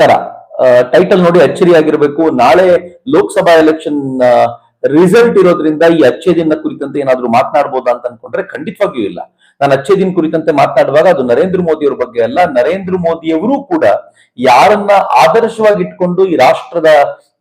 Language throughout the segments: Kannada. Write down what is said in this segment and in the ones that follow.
ತರ. ಟೈಟಲ್ ನೋಡಿ ಅಚ್ಚರಿ ಆಗಿರ್ಬೇಕು. ನಾಳೆ ಲೋಕಸಭಾ ಎಲೆಕ್ಷನ್ ರಿಸಲ್ಟ್ ಇರೋದ್ರಿಂದ ಈ ಅಚ್ಚೇದಿನ ಕುರಿತಂತೆ ಏನಾದ್ರೂ ಮಾತನಾಡಬಹುದಾ ಅಂತ ಅನ್ಕೊಂಡ್ರೆ ಖಂಡಿತವಾಗಿಯೂ ಇಲ್ಲ. ನಾನು ಅಚ್ಚೇದಿನ ಕುರಿತಂತೆ ಮಾತನಾಡುವಾಗ ಅದು ನರೇಂದ್ರ ಮೋದಿ ಅವರ ಬಗ್ಗೆ ಅಲ್ಲ. ನರೇಂದ್ರ ಮೋದಿಯವರು ಕೂಡ ಯಾರನ್ನ ಆದರ್ಶವಾಗಿ ಇಟ್ಕೊಂಡು ಈ ರಾಷ್ಟ್ರದ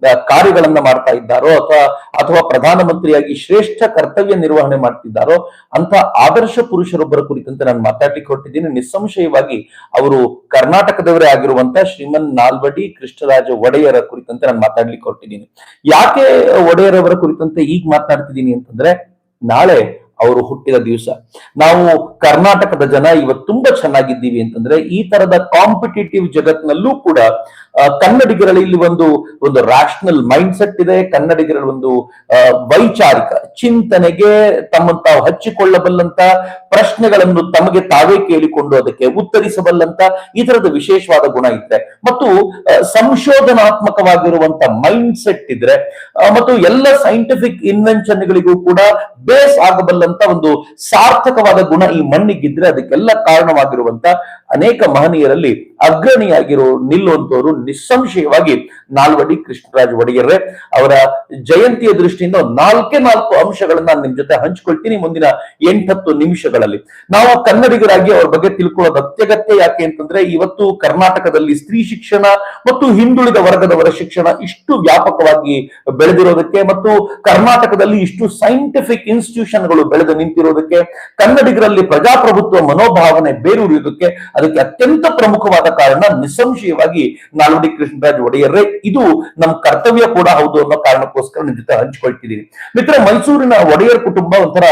ಕಾರ್ಯಗಳನ್ನ ಮಾಡ್ತಾ ಇದ್ದಾರೋ ಅಥವಾ ಅಥವಾ ಪ್ರಧಾನಮಂತ್ರಿಯಾಗಿ ಶ್ರೇಷ್ಠ ಕರ್ತವ್ಯ ನಿರ್ವಹಣೆ ಮಾಡ್ತಿದ್ದಾರೋ ಅಂತ ಆದರ್ಶ ಪುರುಷರೊಬ್ಬರ ಕುರಿತಂತೆ ನಾನು ಮಾತಾಡ್ಲಿಕ್ಕೆ ಹೊರಟಿದ್ದೀನಿ. ನಿಸ್ಸಂಶಯವಾಗಿ ಅವರು ಕರ್ನಾಟಕದವರೇ ಆಗಿರುವಂತ ಶ್ರೀಮನ್ ನಾಲ್ವಡಿ ಕೃಷ್ಣರಾಜ ಒಡೆಯರ ಕುರಿತಂತೆ ನಾನು ಮಾತಾಡ್ಲಿಕ್ಕೆ ಹೊರಟಿದ್ದೀನಿ. ಯಾಕೆ ಒಡೆಯರವರ ಕುರಿತಂತೆ ಈಗ ಮಾತನಾಡ್ತಿದ್ದೀನಿ ಅಂತಂದ್ರೆ, ನಾಳೆ ಅವರು ಹುಟ್ಟಿದ ದಿವಸ. ನಾವು ಕರ್ನಾಟಕದ ಜನ ಇವತ್ತು ತುಂಬಾ ಚೆನ್ನಾಗಿದ್ದೀವಿ ಅಂತಂದ್ರೆ, ಈ ತರದ ಕಾಂಪಿಟೇಟಿವ್ ಜಗತ್ನಲ್ಲೂ ಕೂಡ ಕನ್ನಡಿಗರಲ್ಲಿ ಇಲ್ಲಿ ಒಂದು ಒಂದು ರಾಷನಲ್ ಮೈಂಡ್ ಸೆಟ್ ಇದೆ ಕನ್ನಡಿಗರ ಒಂದು ವೈಚಾರಿಕ ಚಿಂತನೆಗೆ ತಮ್ಮ ತಾವು ಹಚ್ಚಿಕೊಳ್ಳಬಲ್ಲಂತ, ಪ್ರಶ್ನೆಗಳನ್ನು ತಮಗೆ ತಾವೇ ಕೇಳಿಕೊಂಡು ಅದಕ್ಕೆ ಉತ್ತರಿಸಬಲ್ಲಂತ ಈ ತರದ ವಿಶೇಷವಾದ ಗುಣ ಇದ್ರೆ. ಮತ್ತು ಸಂಶೋಧನಾತ್ಮಕವಾಗಿರುವಂತ ಮೈಂಡ್ ಸೆಟ್ ಇದ್ರೆ ಮತ್ತು ಎಲ್ಲ ಸೈಂಟಿಫಿಕ್ ಇನ್ವೆನ್ಷನ್ಗಳಿಗೂ ಕೂಡ ಬೇಸ್ ಆಗಬಲ್ಲಂತ ಒಂದು ಸಾರ್ಥಕವಾದ ಗುಣ ಈ ಮಣ್ಣಿಗಿದ್ರೆ ಅದಕ್ಕೆಲ್ಲ ಕಾರಣವಾಗಿರುವಂತ ಅನೇಕ ಮಹನೀಯರಲ್ಲಿ ಅಗ್ರಣಿಯಾಗಿರೋ ನಿಲ್ಲುವಂತವರು ನಿಸ್ಸಂಶಯವಾಗಿ ನಾಲ್ವಡಿ ಕೃಷ್ಣರಾಜ ಒಡೆಯರ್ರೆ, ಅವರ ಜಯಂತಿಯ ದೃಷ್ಟಿಯಿಂದ ನಾಲ್ಕೇ ನಾಲ್ಕು ಅಂಶಗಳನ್ನ ನಾನು ನಿಮ್ ಜೊತೆ ಹಂಚ್ಕೊಳ್ತೀನಿ ಮುಂದಿನ ಎಂಟತ್ತು ನಿಮಿಷಗಳಲ್ಲಿ. ನಾವು ಕನ್ನಡಿಗರಾಗಿ ಅವ್ರ ಬಗ್ಗೆ ತಿಳ್ಕೊಳ್ಳೋದು ಅತ್ಯಗತ್ಯ ಯಾಕೆ ಅಂತಂದ್ರೆ ಇವತ್ತು ಕರ್ನಾಟಕದಲ್ಲಿ ಸ್ತ್ರೀ ಶಿಕ್ಷಣ ಮತ್ತು ಹಿಂದುಳಿದ ವರ್ಗದವರ ಶಿಕ್ಷಣ ಇಷ್ಟು ವ್ಯಾಪಕವಾಗಿ ಬೆಳೆದಿರೋದಕ್ಕೆ ಮತ್ತು ಕರ್ನಾಟಕದಲ್ಲಿ ಇಷ್ಟು ಸೈಂಟಿಫಿಕ್ ಇನ್ಸ್ಟಿಟ್ಯೂಷನ್ಗಳು ಬೆಳೆದು ನಿಂತಿರೋದಕ್ಕೆ, ಕನ್ನಡಿಗರಲ್ಲಿ ಪ್ರಜಾಪ್ರಭುತ್ವ ಮನೋಭಾವನೆ ಬೇರೂರಿಯೋದಕ್ಕೆ ಅದಕ್ಕೆ ಅತ್ಯಂತ ಪ್ರಮುಖವಾದ ಕಾರಣ ನಿಸ್ಸಂಶಯವಾಗಿ ನಾಲ್ವಡಿ ಕೃಷ್ಣರಾಜ್ ಒಡೆಯರ್ರೆ? ಇದು ನಮ್ಮ ಕರ್ತವ್ಯ ಕೂಡ ಹೌದು ಅನ್ನೋ ಕಾರಣಕ್ಕೋಸ್ಕರ ನಿಮ್ ಜೊತೆ ಹಂಚಿಕೊಳ್ತಿದ್ದೀನಿ ಮಿತ್ರ, ಮೈಸೂರಿನ ಒಡೆಯರ್ ಕುಟುಂಬ ಒಂಥರ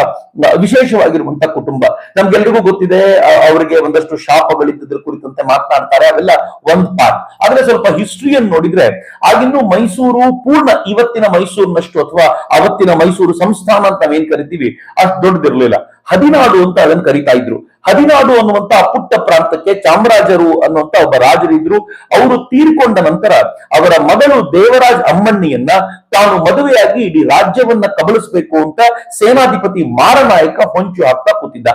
ವಿಶೇಷವಾಗಿರುವಂತಹ ಕುಟುಂಬ. ನಮ್ಗೆಲ್ರಿಗೂ ಗೊತ್ತಿದೆ ಅವರಿಗೆ ಒಂದಷ್ಟು ಶಾಪಗಳಿದ್ದುದ್ರ ಕುರಿತಂತೆ ಮಾತನಾಡ್ತಾರೆ, ಅವೆಲ್ಲ ಒಂದ್ ಪಾರ್ಟ್ ಆದ್ರೆ ಸ್ವಲ್ಪ ಹಿಸ್ಟ್ರಿಯನ್ನು ನೋಡಿದ್ರೆ, ಆಗಿನ್ನು ಮೈಸೂರು ಪೂರ್ಣ ಇವತ್ತಿನ ಮೈಸೂರಿನಷ್ಟು ಅಥವಾ ಅವತ್ತಿನ ಮೈಸೂರು ಸಂಸ್ಥಾನ ಅಂತ ನಾವೇನ್ ಕರಿತೀವಿ, ಅಷ್ಟು ದೊಡ್ಡದಿರ್ಲಿಲ್ಲ. ಹದಿನಾಡು ಅಂತ ಅದನ್ನು ಕರಿತಾ ಇದ್ರು. ಹದಿನಾಡು ಅನ್ನುವಂತ ಪುಟ್ಟ ಪ್ರಾಂತಕ್ಕೆ ಚಾಮರಾಜರು ಅನ್ನುವಂತ ಒಬ್ಬ ರಾಜರಿದ್ರು ಅವರು ತೀರಿಕೊಂಡ ನಂತರ ಅವರ ಮಗಳು ದೇವರಾಜ್ ಅಮ್ಮಣ್ಣಿಯನ್ನ ತಾನು ಮದುವೆಯಾಗಿ ಇಡೀ ರಾಜ್ಯವನ್ನ ಕಬಳಿಸಬೇಕು ಅಂತ ಸೇನಾಧಿಪತಿ ಮಾರನಾಯಕ ಹೊಂಚು ಹಾಕ್ತಾ ಕೂತಿದ್ದ.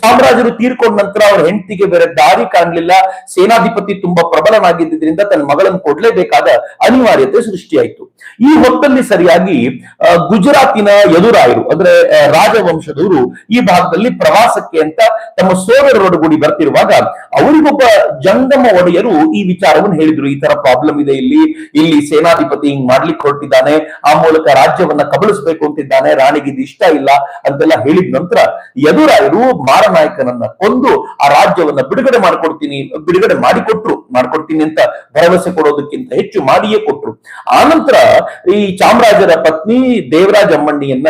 ಚಾಮರಾಜರು ತೀರ್ಕೊಂಡ ನಂತರ ಅವ್ರ ಹೆಂಡತಿಗೆ ಬೇರೆ ದಾರಿ ಕಾಣ್ಲಿಲ್ಲ. ಸೇನಾಧಿಪತಿ ತುಂಬಾ ಪ್ರಬಲನಾಗಿದ್ದರಿಂದ ತನ್ನ ಮಗಳನ್ನು ಕೊಡ್ಲೇಬೇಕಾದ ಅನಿವಾರ್ಯತೆ ಸೃಷ್ಟಿಯಾಯಿತು. ಈ ಹೊತ್ತಲ್ಲಿ ಸರಿಯಾಗಿ ಗುಜರಾತಿನ ಯದುರಾಯರು, ಅಂದ್ರೆ ರಾಜವಂಶದವರು ಈ ಭಾಗದಲ್ಲಿ ಪ್ರವಾಸಕ್ಕೆ ಅಂತ ತಮ್ಮ ಸೋದರರೊಡಗೂಡಿ ಬರ್ತಿರುವಾಗ ಅವರಿಗೊಬ್ಬ ಜಂಗಮ ಒಡೆಯರು ಈ ವಿಚಾರವನ್ನು ಹೇಳಿದ್ರು. ಈ ತರ ಪ್ರಾಬ್ಲಮ್ ಇದೆ ಇಲ್ಲಿ. ಇಲ್ಲಿ ಸೇನಾಧಿಪತಿ ಹಿಂಗ್ ಮಾಡ್ಲಿಕ್ಕೆ ಹೊರಟಿದ್ದಾನೆ. ಆ ಮೂಲಕ ರಾಜ್ಯವನ್ನ ಕಬಳಿಸ್ಬೇಕು ಅಂತಿದ್ದಾನೆ. ರಾಣಿಗೆ ಇದು ಇಷ್ಟ ಇಲ್ಲ ಅಂತೆಲ್ಲ ಹೇಳಿದ ನಂತರ ಯದುರಾಯರು ಮಾರನಾಯಕನನ್ನ ಕೊಂದು ಆ ರಾಜ್ಯವನ್ನ ಬಿಡುಗಡೆ ಮಾಡ್ಕೊಡ್ತೀನಿ ಬಿಡುಗಡೆ ಮಾಡಿಕೊಟ್ರು. ಮಾಡ್ಕೊಡ್ತೀನಿ ಅಂತ ಭರವಸೆ ಕೊಡೋದಕ್ಕಿಂತ ಹೆಚ್ಚು ಮಾಡಿಯೇ ಕೊಟ್ರು. ಆನಂತರ ಈ ಚಾಮರಾಜರ ಪತ್ನಿ ದೇವರಾಜ ಅಮ್ಮಣ್ಣಿಯನ್ನ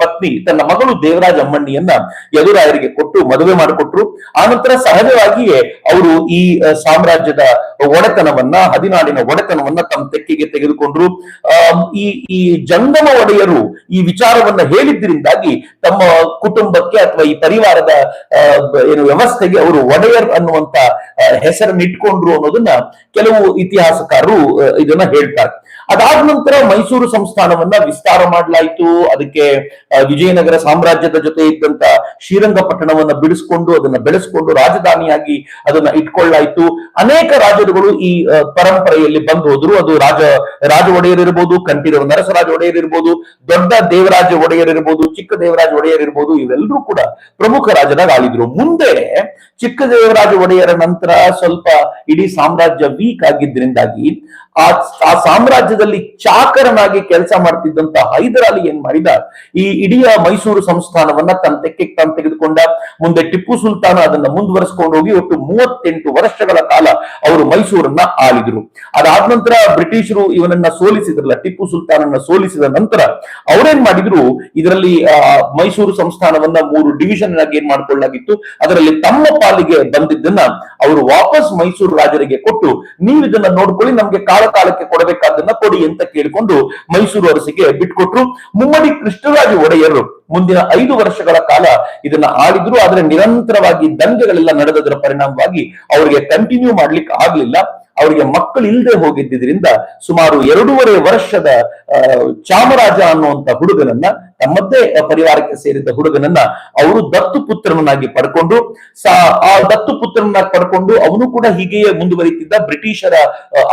ಪತ್ನಿ ತನ್ನ ಮಗಳು ದೇವರಾಜ ಅಮ್ಮಣ್ಣಿಯನ್ನ ಯದುರಾಯರಿಗೆ ಕೊಟ್ಟು ಮದುವೆ ಮಾಡಿಕೊಟ್ರು. ಆನಂತರ ಸಹಜವಾಗಿಯೇ ಅವರು ಈ ಸಾಮ್ರಾಜ್ಯದ ಒಡೆತನವನ್ನ ಹದಿನಾಡಿನ ಒಡೆತನವನ್ನ ತಮ್ಮ ತೆಕ್ಕೆಗೆ ತೆಗೆದುಕೊಂಡ್ರು. ಈ ಈ ಜಂಗಮ ಒಡೆಯರು ಈ ವಿಚಾರವನ್ನ ಹೇಳಿದ್ರಿಂದಾಗಿ ತಮ್ಮ ಕುಟುಂಬಕ್ಕೆ ಅಥವಾ ಈ ಪರಿವಾರದ ಏನು ವ್ಯವಸ್ಥೆಗೆ ಅವರು ಒಡೆಯರ್ ಅನ್ನುವಂತ ಆ, ಹೆಸರನ್ನ ಇಟ್ಕೊಂಡ್ರು ಅನ್ನೋದನ್ನ ಕೆಲವು ಇತಿಹಾಸಕಾರರು ಇದನ್ನ ಹೇಳ್ತಾರೆ. ಅದಾದ ನಂತರ ಮೈಸೂರು ಸಂಸ್ಥಾನವನ್ನ ವಿಸ್ತಾರ ಮಾಡಲಾಯಿತು. ಅದಕ್ಕೆ ವಿಜಯನಗರ ಸಾಮ್ರಾಜ್ಯದ ಜೊತೆ ಇದ್ದಂತ ಶ್ರೀರಂಗಪಟ್ಟಣವನ್ನ ಬಿಡಿಸ್ಕೊಂಡು, ಅದನ್ನ ಬೆಳೆಸ್ಕೊಂಡು ರಾಜಧಾನಿಯಾಗಿ ಅದನ್ನ ಇಟ್ಕೊಳ್ಳಾಯ್ತು. ಅನೇಕ ರಾಜರುಗಳು ಈ ಪರಂಪರೆಯಲ್ಲಿ ಬಂದು ಹೋದ್ರು. ಅದು ರಾಜ ರಾಜ ಒಡೆಯರ್ ಇರ್ಬೋದು, ಕಂಠೀರವ ನರಸರಾಜ ಒಡೆಯರ್ ಇರ್ಬೋದು, ದೊಡ್ಡ ದೇವರಾಜ ಒಡೆಯರ್ ಇರ್ಬೋದು, ಚಿಕ್ಕ ದೇವರಾಜ ಒಡೆಯರ್ ಇರ್ಬೋದು, ಇವೆಲ್ಲರೂ ಕೂಡ ಪ್ರಮುಖ ರಾಜರಾಗ ಆಳಿದ್ರು. ಮುಂದೆ ಚಿಕ್ಕ ದೇವರಾಜ ಒಡೆಯರ ನಂತರ ಸ್ವಲ್ಪ ಇಡೀ ಸಾಮ್ರಾಜ್ಯ ವೀಕ್ ಆಗಿದ್ರಿಂದಾಗಿ ಆ ಆ ಸಾಮ್ರಾಜ್ಯದಲ್ಲಿ ಚಾಕರನಾಗಿ ಕೆಲಸ ಮಾಡ್ತಿದ್ದಂತ ಹೈದರ್ ಅಲಿ ಏನ್ ಮಾಡಿದ? ಈ ಇಡೀ ಮೈಸೂರು ಸಂಸ್ಥಾನವನ್ನ ತನ್ನ ತೆಕ್ಕೆಗೆ ತಾನು ತೆಗೆದುಕೊಂಡ. ಮುಂದೆ ಟಿಪ್ಪು ಸುಲ್ತಾನ ಅದನ್ನ ಮುಂದುವರಿಸಿಕೊಂಡು ಹೋಗಿ ಒಟ್ಟು ಮೂವತ್ತೆಂಟು ವರ್ಷಗಳ ಕಾಲ ಅವರು ಮೈಸೂರನ್ನ ಆಳಿದ್ರು. ಅದಾದ ನಂತರ ಬ್ರಿಟಿಷರು ಇವನನ್ನ ಸೋಲಿಸಿದ್ರಲ್ಲ, ಟಿಪ್ಪು ಸುಲ್ತಾನನ್ನ ಸೋಲಿಸಿದ ನಂತರ ಅವರೇನ್ ಮಾಡಿದ್ರು? ಇದರಲ್ಲಿ ಮೈಸೂರು ಸಂಸ್ಥಾನವನ್ನ ಮೂರು ಡಿವಿಷನ್ ಆಗಿ ಏನ್ ಮಾಡ್ಕೊಳ್ಳಾಗಿತ್ತು ಅದರಲ್ಲಿ ತಮ್ಮ ಪಾಲಿಗೆ ಬಂದಿದ್ದನ್ನ ಅವರು ವಾಪಸ್ ಮೈಸೂರು ರಾಜರಿಗೆ ಕೊಟ್ಟು ನೀವು ಇದನ್ನ ನೋಡ್ಕೊಳ್ಳಿ, ನಮ್ಗೆ ಕಾಲ ಕಾಲಕ್ಕೆ ಕೊಡಬೇಕಾದನ್ನ ಕೊಡಿ ಅಂತ ಕೇಳಿಕೊಂಡು ಮೈಸೂರು ಅರಸಿಗೆ ಬಿಟ್ಕೊಟ್ರು. ಮುಮ್ಮಡಿ ಕೃಷ್ಣರಾಜ ಒಡೆಯರು ಮುಂದಿನ ಐದು ವರ್ಷಗಳ ಕಾಲ ಇದನ್ನ ಆಳಿದ್ರು ಆದ್ರೆ ನಿರಂತರವಾಗಿ ದಂಗೆಗಳೆಲ್ಲ ನಡೆದದರ ಪರಿಣಾಮವಾಗಿ ಅವರಿಗೆ ಕಂಟಿನ್ಯೂ ಮಾಡ್ಲಿಕ್ಕೆ ಆಗ್ಲಿಲ್ಲ. ಅವರಿಗೆ ಮಕ್ಕಳು ಇಲ್ಲದೆ ಹೋಗಿದ್ದರಿಂದ ಸುಮಾರು ಎರಡೂವರೆ ವರ್ಷದ ಚಾಮರಾಜ ಅನ್ನುವಂತ ಹುಡುಗನನ್ನ ತಮ್ಮದ್ದೇ ಪರಿವಾರಕ್ಕೆ ಸೇರಿದ ಹುಡುಗನನ್ನ ಅವರು ದತ್ತು ಪುತ್ರನನ್ನಾಗಿ ಪಡ್ಕೊಂಡು ಆ ದತ್ತು ಪುತ್ರನನ್ನಾಗಿ ಪಡ್ಕೊಂಡು ಅವನು ಕೂಡ ಹೀಗೆಯೇ ಮುಂದುವರಿತಿದ್ದ ಬ್ರಿಟಿಷರ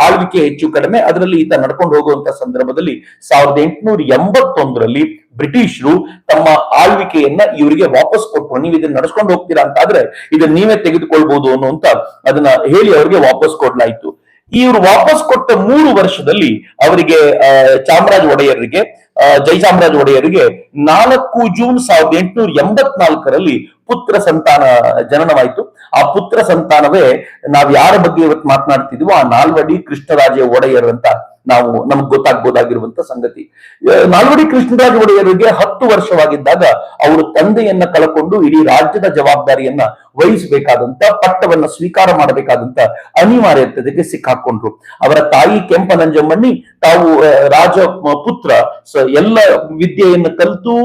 ಆಳ್ವಿಕೆ ಹೆಚ್ಚು ಕಡಿಮೆ. ಅದರಲ್ಲಿ ಈತ ನಡ್ಕೊಂಡು ಹೋಗುವಂತ ಸಂದರ್ಭದಲ್ಲಿ ಸಾವಿರದ ಎಂಟುನೂರ ಎಂಬತ್ತೊಂದರಲ್ಲಿ ಬ್ರಿಟಿಷರು ತಮ್ಮ ಆಳ್ವಿಕೆಯನ್ನ ಇವರಿಗೆ ವಾಪಸ್ ಕೊಟ್ಟು ನೀವು ಇದನ್ನ ನಡ್ಸ್ಕೊಂಡು ಹೋಗ್ತೀರಾ ಅಂತ ಆದ್ರೆ ಇದನ್ನ ನೀವೇ ತೆಗೆದುಕೊಳ್ಬಹುದು ಅನ್ನುವಂತ ಅದನ್ನ ಹೇಳಿ ಅವರಿಗೆ ವಾಪಸ್ ಕೊಡ್ಲಾಯ್ತು. ಇವರು ವಾಪಸ್ ಕೊಟ್ಟ ಮೂರು ವರ್ಷದಲ್ಲಿ ಅವರಿಗೆ ಚಾಮರಾಜ ಒಡೆಯರಿಗೆ ಜಯಚಾಮರಾಜ ಒಡೆಯರಿಗೆ ನಾಲ್ಕು ಜೂನ್ ಸಾವಿರದ ಎಂಟುನೂರ ಎಂಬತ್ನಾಲ್ಕರಲ್ಲಿ ಪುತ್ರ ಸಂತಾನ ಜನನವಾಯಿತು. ಆ ಪುತ್ರ ಸಂತಾನವೇ ನಾವ್ ಯಾರ ಬಗ್ಗೆ ಇವತ್ತು ಮಾತನಾಡ್ತಿದ್ವೋ ಆ ನಾಲ್ವಡಿ ಕೃಷ್ಣರಾಜ ಒಡೆಯರ್ ಅಂತ. ನಾವು ನಮ್ಗೆ ಗೊತ್ತಾಗ್ಬೋದಾಗಿರುವಂತ ಸಂಗತಿ. ನಾಲ್ವಡಿ ಕೃಷ್ಣರಾಜ ಒಡೆಯರಿಗೆ ಹತ್ತು ವರ್ಷವಾಗಿದ್ದಾಗ ಅವರು ತಂದೆಯನ್ನ ಕಳಕೊಂಡು ಇಡೀ ರಾಜ್ಯದ ಜವಾಬ್ದಾರಿಯನ್ನ ವಹಿಸಬೇಕಾದಂತ, ಪಟ್ಟವನ್ನ ಸ್ವೀಕಾರ ಮಾಡಬೇಕಾದಂತ ಅನಿವಾರ್ಯತೆಗೆ ಸಿಕ್ಕಾಕೊಂಡ್ರು. ಅವರ ತಾಯಿ ಕೆಂಪನಂಜಮ್ಮಣ್ಣಿ, ತಾವು ರಾಜ ಪುತ್ರ ಎಲ್ಲ ವಿದ್ಯೆಯನ್ನು ಕಲಿತು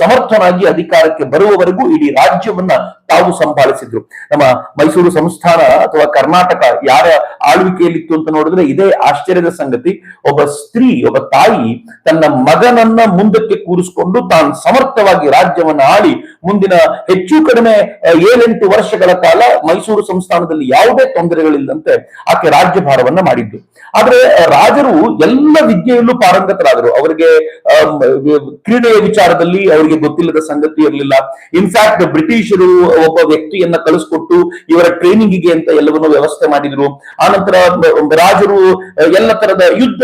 ಸಮರ್ಥನಾಗಿ ಅಧಿಕಾರಕ್ಕೆ ಬರುವವರೆಗೂ ಇಡೀ ರಾಜ್ಯವನ್ನ ತಾವು ಸಂಭಾಳಿಸಿದ್ರು. ನಮ್ಮ ಮೈಸೂರು ಸಂಸ್ಥಾನ ಅಥವಾ ಕರ್ನಾಟಕ ಯಾರ ಆಳ್ವಿಕೆಯಲ್ಲಿತ್ತು ಅಂತ ನೋಡಿದ್ರೆ ಇದೇ ಆಶ್ಚರ್ಯದ ಸಂಗತಿ. ಒಬ್ಬ ಸ್ತ್ರೀ, ಒಬ್ಬ ತಾಯಿ ತನ್ನ ಮಗನನ್ನ ಮುಂದಕ್ಕೆ ಕೂರಿಸಿಕೊಂಡು ತಾನು ಸಮರ್ಥವಾಗಿ ರಾಜ್ಯವನ್ನ ಆಳಿ ಮುಂದಿನ ಹೆಚ್ಚು ಕಡಿಮೆ ಏಳೆಂಟು ವರ್ಷಗಳ ಕಾಲ ಮೈಸೂರು ಸಂಸ್ಥಾನದಲ್ಲಿ ಯಾವುದೇ ತೊಂದರೆಗಳಿಲ್ಲದಂತೆ ಆಕೆ ರಾಜ್ಯಭಾರವನ್ನ ಮಾಡಿದ್ದು. ಆದ್ರೆ ರಾಜರು ಎಲ್ಲ ವಿದ್ಯೆಯಲ್ಲೂ ಪಾರಂಗತರಾದರು. ಅವರಿಗೆ ಕ್ರೀಡೆಯ ವಿಚಾರದಲ್ಲಿ ಅವರಿಗೆ ಗೊತ್ತಿಲ್ಲದ ಸಂಗತಿ ಇರಲಿಲ್ಲ. ಇನ್ಫ್ಯಾಕ್ಟ್ ಬ್ರಿಟಿಷರು ಒಬ್ಬ ವ್ಯಕ್ತಿಯನ್ನ ಕಳಿಸ್ಕೊಟ್ಟು ಇವರ ಟ್ರೈನಿಂಗಿಗೆ ಅಂತ ಎಲ್ಲವನ್ನೂ ವ್ಯವಸ್ಥೆ ಮಾಡಿದ್ರು. ಆನಂತರ ರಾಜರು ಎಲ್ಲ ತರದ ಯುದ್ಧ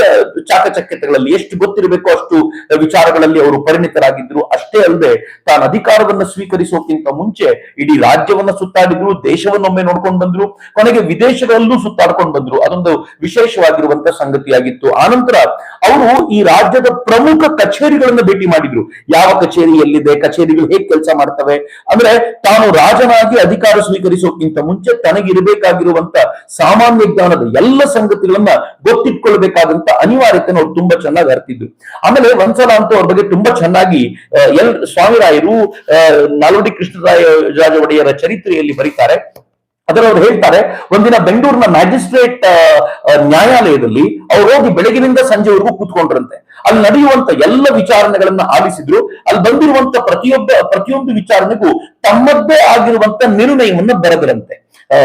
ಚಾಕಚಕ್ಯತೆಗಳಲ್ಲಿ ಎಷ್ಟು ಗೊತ್ತಿರಬೇಕು ಅಷ್ಟು ವಿಚಾರಗಳಲ್ಲಿ ಅವರು ಪರಿಣಿತರಾಗಿದ್ರು ಅಷ್ಟೇ ಅಲ್ಲದೆ ತಾನು ಅಧಿಕಾರವನ್ನು ಸ್ವೀಕರಿಸೋಕ್ಕಿಂತ ಮುಂಚೆ ಇಡೀ ರಾಜ್ಯವನ್ನ ಸುತ್ತಾಡಿದ್ರು, ದೇಶವನ್ನೊಮ್ಮೆ ನೋಡ್ಕೊಂಡು ಬಂದ್ರು, ಕೊನೆಗೆ ವಿದೇಶಗಳಲ್ಲೂ ಸುತ್ತಾಡ್ಕೊಂಡು ಬಂದ್ರು. ಅದೊಂದು ವಿಶೇಷವಾಗಿರುವಂತ ಸಂಗತಿಯಾಗಿತ್ತು. ಆನಂತರ ಅವರು ಈ ರಾಜ್ಯದ ಪ್ರಮುಖ ಕಚೇರಿಗಳನ್ನ ಭೇಟಿ ಮಾಡಿದ್ರು. ಯಾವ ಕಚೇರಿ ಎಲ್ಲಿದೆ, ಕಚೇರಿಗಳು ಹೇಗೆ ಕೆಲಸ ಮಾಡ್ತವೆ? ಅಂದ್ರೆ ತಾನು ರಾಜನಾಗಿ ಅಧಿಕಾರ ಸ್ವೀಕರಿಸೋಕ್ಕಿಂತ ಮುಂಚೆ ತನಗಿರಬೇಕಾಗಿರುವಂತ ಸಾಮಾನ್ಯ ಜ್ಞಾನದ ಎಲ್ಲ ಸಂಗತಿಗಳನ್ನ ಗೊತ್ತಿಟ್ಕೊಳ್ಬೇಕಾದಂತ ಅನಿವಾರ್ಯತೆ ಅವ್ರು ತುಂಬಾ ಚೆನ್ನಾಗಿ ಅರ್ತಿದ್ರು ಆಮೇಲೆ ಒಂದ್ಸಲ ಅಂತೂ ಅವ್ರ ಬಗ್ಗೆ ತುಂಬಾ ಚೆನ್ನಾಗಿ ಎಲ್ ಸ್ವಾಮಿರಾಯರು ನಾಲ್ವಡಿ ಕೃಷ್ಣರಾಯ ರಾಜ ಒಡೆಯರ ಚರಿತ್ರೆಯಲ್ಲಿ ಬರೀತಾರೆ. ಅದರ ಅವ್ರು ಹೇಳ್ತಾರೆ, ಒಂದಿನ ಬೆಂಗಳೂರಿನ ಮ್ಯಾಜಿಸ್ಟ್ರೇಟ್ ನ್ಯಾಯಾಲಯದಲ್ಲಿ ಅವ್ರು ಹೋಗಿ ಬೆಳಗಿನಿಂದ ಸಂಜೆವರೆಗೂ ಕೂತ್ಕೊಂಡ್ರಂತೆ. ಅಲ್ಲಿ ನಡೆಯುವಂತ ಎಲ್ಲ ವಿಚಾರಣೆಗಳನ್ನ ಆಲಿಸಿದ್ರು. ಅಲ್ಲಿ ಬಂದಿರುವಂತ ಪ್ರತಿಯೊಬ್ಬ, ಪ್ರತಿಯೊಂದು ವಿಚಾರಣೆಗೂ ತಮ್ಮದ್ದೇ ಆಗಿರುವಂತ ನಿರ್ಣಯವನ್ನ ಬರೆದರಂತೆ. ಆ,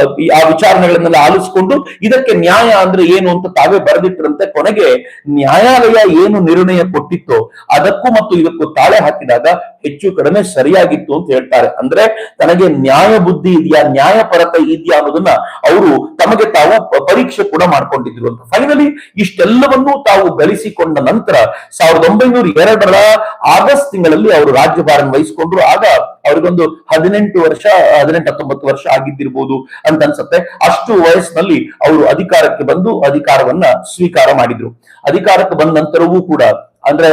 ವಿಚಾರಣೆಗಳನ್ನೆಲ್ಲ ಆಲಿಸಿಕೊಂಡು ಇದಕ್ಕೆ ನ್ಯಾಯ ಅಂದ್ರೆ ಏನು ಅಂತ ತಾವೇ ಬರೆದಿಟ್ಟರಂತೆ ಕೊನೆಗೆ ನ್ಯಾಯಾಲಯ ಏನು ನಿರ್ಣಯ ಕೊಟ್ಟಿತ್ತೋ ಅದಕ್ಕೂ ಮತ್ತು ಇದಕ್ಕೂ ತಾಳೆ ಹಾಕಿದಾಗ ಹೆಚ್ಚು ಕಡಿಮೆ ಸರಿಯಾಗಿತ್ತು ಅಂತ ಹೇಳ್ತಾರೆ. ಅಂದ್ರೆ ತನಗೆ ನ್ಯಾಯ ಬುದ್ಧಿ ಇದೆಯಾ ನ್ಯಾಯಪರತೆ ಇದೆಯಾ ಅನ್ನೋದನ್ನ ಅವರು ತಮಗೆ ತಾವು ಪರೀಕ್ಷೆ ಕೂಡ ಮಾಡ್ಕೊಂಡಿದ್ರು ಅಂತ. ಫೈನಲಿ ಇಷ್ಟೆಲ್ಲವನ್ನೂ ತಾವು ಗಳಿಸಿಕೊಂಡ ನಂತರ ಸಾವಿರದ ಒಂಬೈನೂರ ಎರಡರ ಆಗಸ್ಟ್ ತಿಂಗಳಲ್ಲಿ ಅವರು ರಾಜ್ಯಭಾರ ವಹಿಸಿಕೊಂಡ್ರು. ಆಗ ಅವ್ರಿಗೊಂದು ಹದಿನೆಂಟು ವರ್ಷ, ಹದಿನೆಂಟು ಹತ್ತೊಂಬತ್ತು ವರ್ಷ ಆಗಿದ್ದಿರ್ಬೋದು ಅಂತ ಅನ್ಸುತ್ತೆ. ಅಷ್ಟು ವಯಸ್ಸಿನಲ್ಲಿ ಅವರು ಅಧಿಕಾರಕ್ಕೆ ಬಂದು ಅಧಿಕಾರವನ್ನ ಸ್ವೀಕಾರ ಮಾಡಿದ್ರು. ಅಧಿಕಾರಕ್ಕೆ ಬಂದ ನಂತರವೂ ಕೂಡ ಅಂದ್ರೆ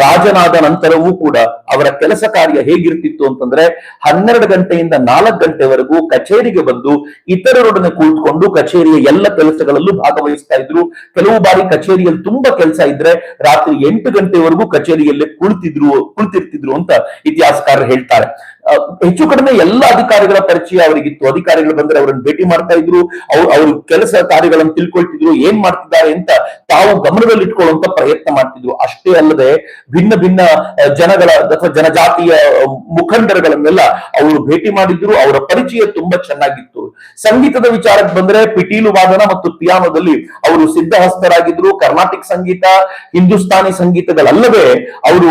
ರಾಜನಾದ ನಂತರವೂ ಕೂಡ ಅವರ ಕೆಲಸ ಕಾರ್ಯ ಹೇಗಿರ್ತಿತ್ತು ಅಂತಂದ್ರೆ ಹನ್ನೆರಡು ಗಂಟೆಯಿಂದ ನಾಲ್ಕು ಗಂಟೆವರೆಗೂ ಕಚೇರಿಗೆ ಬಂದು ಇತರರೊಡನೆ ಕೂತ್ಕೊಂಡು ಕಚೇರಿಯ ಎಲ್ಲ ಕೆಲಸಗಳಲ್ಲೂ ಭಾಗವಹಿಸ್ತಾ ಇದ್ರು. ಕೆಲವು ಬಾರಿ ಕಚೇರಿಯಲ್ಲಿ ತುಂಬಾ ಕೆಲಸ ಇದ್ರೆ ರಾತ್ರಿ ಎಂಟು ಗಂಟೆವರೆಗೂ ಕಚೇರಿಯಲ್ಲಿ ಕುಳಿತಿದ್ರು, ಕುಳಿತಿರ್ತಿದ್ರು ಅಂತ ಇತಿಹಾಸಕಾರರು ಹೇಳ್ತಾರೆ. ಹೆಚ್ಚು ಕಡಿಮೆ ಎಲ್ಲ ಅಧಿಕಾರಿಗಳ ಪರಿಚಯ ಅವರಿಗಿತ್ತು. ಅಧಿಕಾರಿಗಳು ಬಂದ್ರೆ ಅವರನ್ನು ಭೇಟಿ ಮಾಡ್ತಾ ಇದ್ರು. ಅವ್ರು ಅವ್ರ ಕೆಲಸ ಕಾರ್ಯಗಳನ್ನು ತಿಳ್ಕೊಳ್ತಿದ್ರು. ಏನ್ ಮಾಡ್ತಿದ್ದಾರೆ ಅಂತ ತಾವು ಗಮನದಲ್ಲಿ ಇಟ್ಕೊಳ್ಳುವಂತ ಪ್ರಯತ್ನ ಮಾಡ್ತಿದ್ರು. ಅಷ್ಟೇ ಅಲ್ಲದೆ ಭಿನ್ನ ಭಿನ್ನ ಜನಗಳ ಅಥವಾ ಜನಜಾತಿಯ ಮುಖಂಡರಗಳನ್ನೆಲ್ಲ ಅವರು ಭೇಟಿ ಮಾಡಿದ್ರು. ಅವರ ಪರಿಚಯ ತುಂಬಾ ಚೆನ್ನಾಗಿತ್ತು. ಸಂಗೀತದ ವಿಚಾರಕ್ಕೆ ಬಂದ್ರೆ ಪಿಟೀಲು ವಾದನ ಮತ್ತು ಪಿಯಾನೋದಲ್ಲಿ ಅವರು ಸಿದ್ಧಹಸ್ತರಾಗಿದ್ರು. ಕರ್ನಾಟಕ ಸಂಗೀತ, ಹಿಂದೂಸ್ತಾನಿ ಸಂಗೀತಗಳಲ್ಲದೆ ಅವರು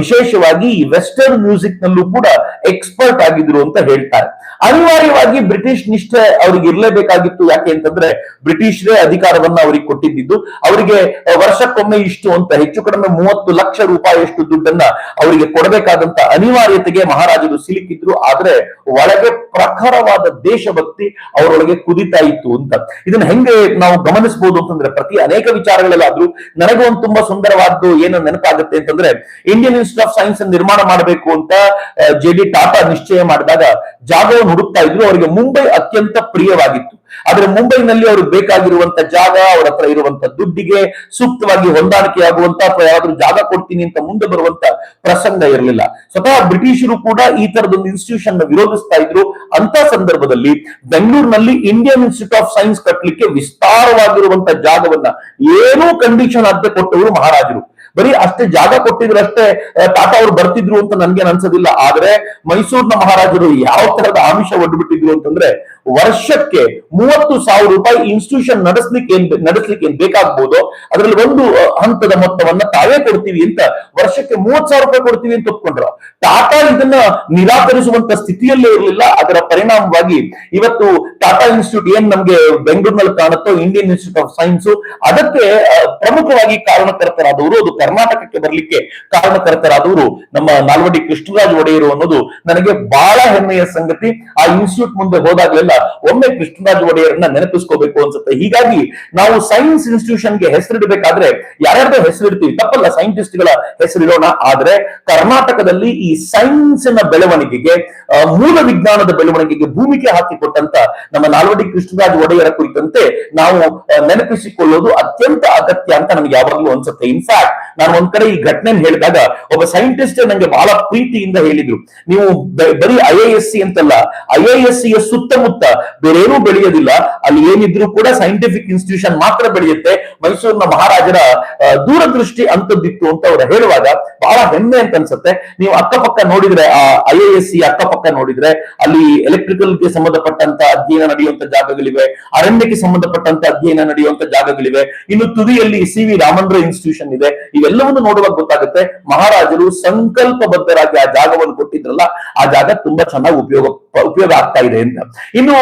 ವಿಶೇಷವಾಗಿ ವೆಸ್ಟರ್ನ್ ಮ್ಯೂಸಿಕ್ ನಲ್ಲೂ ಕೂಡ ಎಕ್ಸ್ಪರ್ಟ್ ಆಗಿದ್ರು ಅಂತ ಹೇಳ್ತಾರೆ. ಅನಿವಾರ್ಯವಾಗಿ ಬ್ರಿಟಿಷ್ ನಿಷ್ಠೆ ಅವ್ರಿಗೆ ಇರಲೇಬೇಕಾಗಿತ್ತು ಯಾಕೆ ಅಂತಂದ್ರೆ ಬ್ರಿಟಿಷರೇ ಅಧಿಕಾರವನ್ನ ಅವ್ರಿಗೆ ಕೊಟ್ಟಿದ್ದು. ಅವರಿಗೆ ವರ್ಷಕ್ಕೊಮ್ಮೆ ಇಷ್ಟು ಅಂತ ಹೆಚ್ಚು ಕಡಿಮೆ ಮೂವತ್ತು ಲಕ್ಷ ರೂಪಾಯಿಯಷ್ಟು ದುಡ್ಡನ್ನ ಅವರಿಗೆ ಕೊಡಬೇಕಾದಂತ ಅನಿವಾರ್ಯತೆಗೆ ಮಹಾರಾಜರು ಸಿಲುಕಿದ್ರು. ಆದ್ರೆ ಒಳಗೆ ಪ್ರಖರವಾದ ದೇಶಭಕ್ತಿ ಅವರೊಳಗೆ ಕುದಿತಾ ಇತ್ತು ಅಂತ. ಇದನ್ನ ಹೆಂಗೆ ನಾವು ಗಮನಿಸಬಹುದು ಅಂತಂದ್ರೆ ಪ್ರತಿ ಅನೇಕ ವಿಚಾರಗಳಲ್ಲಾದ್ರೂ ನನಗೂ ಒಂದು ತುಂಬಾ ಸುಂದರವಾದ್ದು ಏನೋ ನೆನಪಾಗುತ್ತೆ ಅಂತಂದ್ರೆ ಇಂಡಿಯನ್ ಇನ್ಸ್ಟಿಟ್ಯೂಟ್ ಆಫ್ ಸೈನ್ಸ್ ನಿರ್ಮಾಣ ಮಾಡಬೇಕು ಅಂತ ಜೆ ಡಿ ಟಾಟಾ ನಿಶ್ಚಯ ಮಾಡಿದಾಗ ಜಾಗವನ್ನು ಹುಡುಕ್ತಾ ಇದ್ರು, ಅವರಿಗೆ ಮುಂಬೈ ಅತ್ಯಂತ ಪ್ರಿಯವಾಗಿತ್ತು. ಆದ್ರೆ ಮುಂಬೈನಲ್ಲಿ ಅವ್ರಿಗೆ ಬೇಕಾಗಿರುವಂತ ಜಾಗ, ಅವ್ರ ಹತ್ರ ಇರುವಂತ ದುಡ್ಡಿಗೆ ಸೂಕ್ತವಾಗಿ ಹೊಂದಾಣಿಕೆ ಆಗುವಂತ ಅಥವಾ ಯಾವ್ದು ಜಾಗ ಕೊಡ್ತೀನಿ ಅಂತ ಮುಂದೆ ಬರುವಂತ ಪ್ರಸಂಗ ಇರಲಿಲ್ಲ. ಸ್ವತಃ ಬ್ರಿಟಿಷರು ಕೂಡ ಈ ತರದೊಂದು ಇನ್ಸ್ಟಿಟ್ಯೂಷನ್ನ ವಿರೋಧಿಸ್ತಾ ಇದ್ರು. ಅಂತ ಸಂದರ್ಭದಲ್ಲಿ ಬೆಂಗಳೂರಿನಲ್ಲಿ ಇಂಡಿಯನ್ ಇನ್ಸ್ಟಿಟ್ಯೂಟ್ ಆಫ್ ಸೈನ್ಸ್ ಕಟ್ಟಲಿಕ್ಕೆ ವಿಸ್ತಾರವಾಗಿರುವಂತ ಜಾಗವನ್ನ ಏನೂ ಕಂಡೀಷನ್ ಆಗದೆ ಕೊಟ್ಟವರು ಮಹಾರಾಜರು. ಬರೀ ಅಷ್ಟೇ ಜಾಗ ಕೊಟ್ಟಿದ್ರು ಅಷ್ಟೇ ಟಾಟಾ ಅವರು ಬರ್ತಿದ್ರು ಅಂತ ನನ್ಗೆ ಅನ್ಸೋದಿಲ್ಲ. ಆದ್ರೆ ಮೈಸೂರಿನ ಮಹಾರಾಜರು ಯಾವ ತರದ ಆಮಿಷ ಒಡ್ಬಿಟ್ಟಿದ್ರು ಅಂತಂದ್ರೆ ವರ್ಷಕ್ಕೆ ಮೂವತ್ತು ಸಾವಿರ ರೂಪಾಯಿ ಇನ್ಸ್ಟಿಟ್ಯೂಷನ್ ನಡೆಸ್ಲಿಕ್ಕೆ ಏನ್ ನಡೆಸ್ಲಿಕ್ಕೆ ಏನ್ ಬೇಕಾಗ್ಬೋದು, ಅದರಲ್ಲಿ ಒಂದು ಹಂತದ ಮೊತ್ತವನ್ನ ತಾವೇ ಕೊಡ್ತೀವಿ ಅಂತ ವರ್ಷಕ್ಕೆ ಮೂವತ್ ಸಾವಿರ ರೂಪಾಯಿ ಕೊಡ್ತೀವಿ ಅಂತ ಒಪ್ಕೊಂಡ್ರು. ಟಾಟಾ ಇದನ್ನ ನಿರಾಕರಿಸುವಂತ ಸ್ಥಿತಿಯಲ್ಲೇ ಇರಲಿಲ್ಲ. ಅದರ ಪರಿಣಾಮವಾಗಿ ಇವತ್ತು ಟಾಟಾ ಇನ್ಸ್ಟಿಟ್ಯೂಟ್ ಏನ್ ನಮ್ಗೆ ಬೆಂಗಳೂರಿನಲ್ಲಿ ಕಾಣುತ್ತೋ ಇಂಡಿಯನ್ ಇನ್ಸ್ಟಿಟ್ಯೂಟ್ ಆಫ್ ಸೈನ್ಸ್ ಅದಕ್ಕೆ ಪ್ರಮುಖವಾಗಿ ಕಾರಣಕರ್ತರಾದವರು ಅದು ಕರ್ನಾಟಕಕ್ಕೆ ಬರಲಿಕ್ಕೆ ಕಾರಣಕರ್ತರಾದವರು ನಮ್ಮ ನಾಲ್ವಡಿ ಕೃಷ್ಣರಾಜ್ ಒಡೆಯರು ಅನ್ನೋದು ನನಗೆ ಬಹಳ ಹೆಮ್ಮೆಯ ಸಂಗತಿ. ಆ ಇನ್ಸ್ಟಿಟ್ಯೂಟ್ ಮುಂದೆ ಹೋದಾಗಲೆಲ್ಲ ಒಮ್ಮೆ ಕೃಷ್ಣರಾಜ್ ಒಡೆಯರನ್ನ ನೆನಪಿಸ್ಕೋಬೇಕು ಅನ್ಸುತ್ತೆ. ಹೀಗಾಗಿ ನಾವು ಸೈನ್ಸ್ ಇನ್ಸ್ಟಿಟ್ಯೂಷನ್ಗೆ ಹೆಸರಿಡಬೇಕಾದ್ರೆ ಯಾರ್ಯಾರ್ದೋ ಹೆಸರಿಡ್ತೀವಿ. ತಪ್ಪಲ್ಲ ಸೈಂಟಿಸ್ಟ್ಗಳ ಹೆಸರಿಡೋಣ. ಆದ್ರೆ ಕರ್ನಾಟಕದಲ್ಲಿ ಈ ಸೈನ್ಸಿನ ಬೆಳವಣಿಗೆಗೆ ಆ, ಮೂಲ ವಿಜ್ಞಾನದ ಬೆಳವಣಿಗೆಗೆ ಭೂಮಿಕೆ ಹಾಕಿಕೊಟ್ಟಂತ ನಮ್ಮ ನಾಲ್ವಡಿ ಕೃಷ್ಣರಾಜ್ ಒಡೆಯರ ಕುರಿತಂತೆ ನಾವು ನೆನಪಿಸಿಕೊಳ್ಳೋದು ಅತ್ಯಂತ ಅಗತ್ಯ ಅಂತ ನನಗೆ ಯಾವಾಗಲೂ ಅನ್ಸುತ್ತೆ. ಇನ್ಫ್ಯಾಕ್ಟ್ ನಾನು ಒಂದ್ ಕಡೆ ಈ ಘಟನೆ ಹೇಳಿದಾಗ ಒಬ್ಬ ಸೈಂಟಿಸ್ಟ್ ನಂಗೆ ಬಹಳ ಪ್ರೀತಿಯಿಂದ ಹೇಳಿದ್ರು. ನೀವು ಬರೀ ಐ ಎ ಎಸ್ ಸಿ ಅಂತಲ್ಲ ಐ ಎ ಎಸ್ ಸಿ ಸುತ್ತಮುತ್ತ ಬೇರೇನೂ ಬೆಳೆಯೋದಿಲ್ಲ, ಅಲ್ಲಿ ಏನಿದ್ರು ಕೂಡ ಸೈಂಟಿಫಿಕ್ ಇನ್ಸ್ಟಿಟ್ಯೂಷನ್ ಮಾತ್ರ ಬೆಳೆಯುತ್ತೆ, ಮೈಸೂರಿನ ಮಹಾರಾಜರ ದೂರದೃಷ್ಟಿ ಅಂತದ್ದಿತ್ತು ಅಂತ ಅವರು ಹೇಳುವಾಗ ಬಹಳ ಹೆಮ್ಮೆ ಅಂತ ಅನ್ಸುತ್ತೆ. ನೀವು ಅಕ್ಕಪಕ್ಕ ನೋಡಿದ್ರೆ, ಆ ಐ ಎ ಎಸ್ ಸಿ ಅಕ್ಕಪಕ್ಕ ನೋಡಿದ್ರೆ, ಅಲ್ಲಿ ಎಲೆಕ್ಟ್ರಿಕಲ್ಗೆ ಸಂಬಂಧಪಟ್ಟಂತ ಅಧ್ಯಯನ ನಡೆಯುವಂತ ಜಾಗಗಳಿವೆ, ಅರಣ್ಯಕ್ಕೆ ಸಂಬಂಧಪಟ್ಟಂತ ಅಧ್ಯಯನ ನಡೆಯುವಂತ ಜಾಗಗಳಿವೆ, ಇನ್ನು ತುದಿಯಲ್ಲಿ ಸಿ ವಿ ರಾಮಂದ್ರ ಇನ್ಸ್ಟಿಟ್ಯೂಷನ್ ಇದೆ. ಇವೆಲ್ಲವನ್ನು ನೋಡುವಾಗ ಗೊತ್ತಾಗುತ್ತೆ, ಮಹಾರಾಜರು ಸಂಕಲ್ಪಬದ್ಧರಾಗಿ ಆ ಜಾಗವನ್ನು ಕೊಟ್ಟಿದ್ರಲ್ಲ, ಆ ಜಾಗ ತುಂಬಾ ಚೆನ್ನಾಗಿ ಉಪಯೋಗ ಉಪಯೋಗ ಆಗ್ತಾ ಇದೆ ಅಂತ. ಇನ್ನು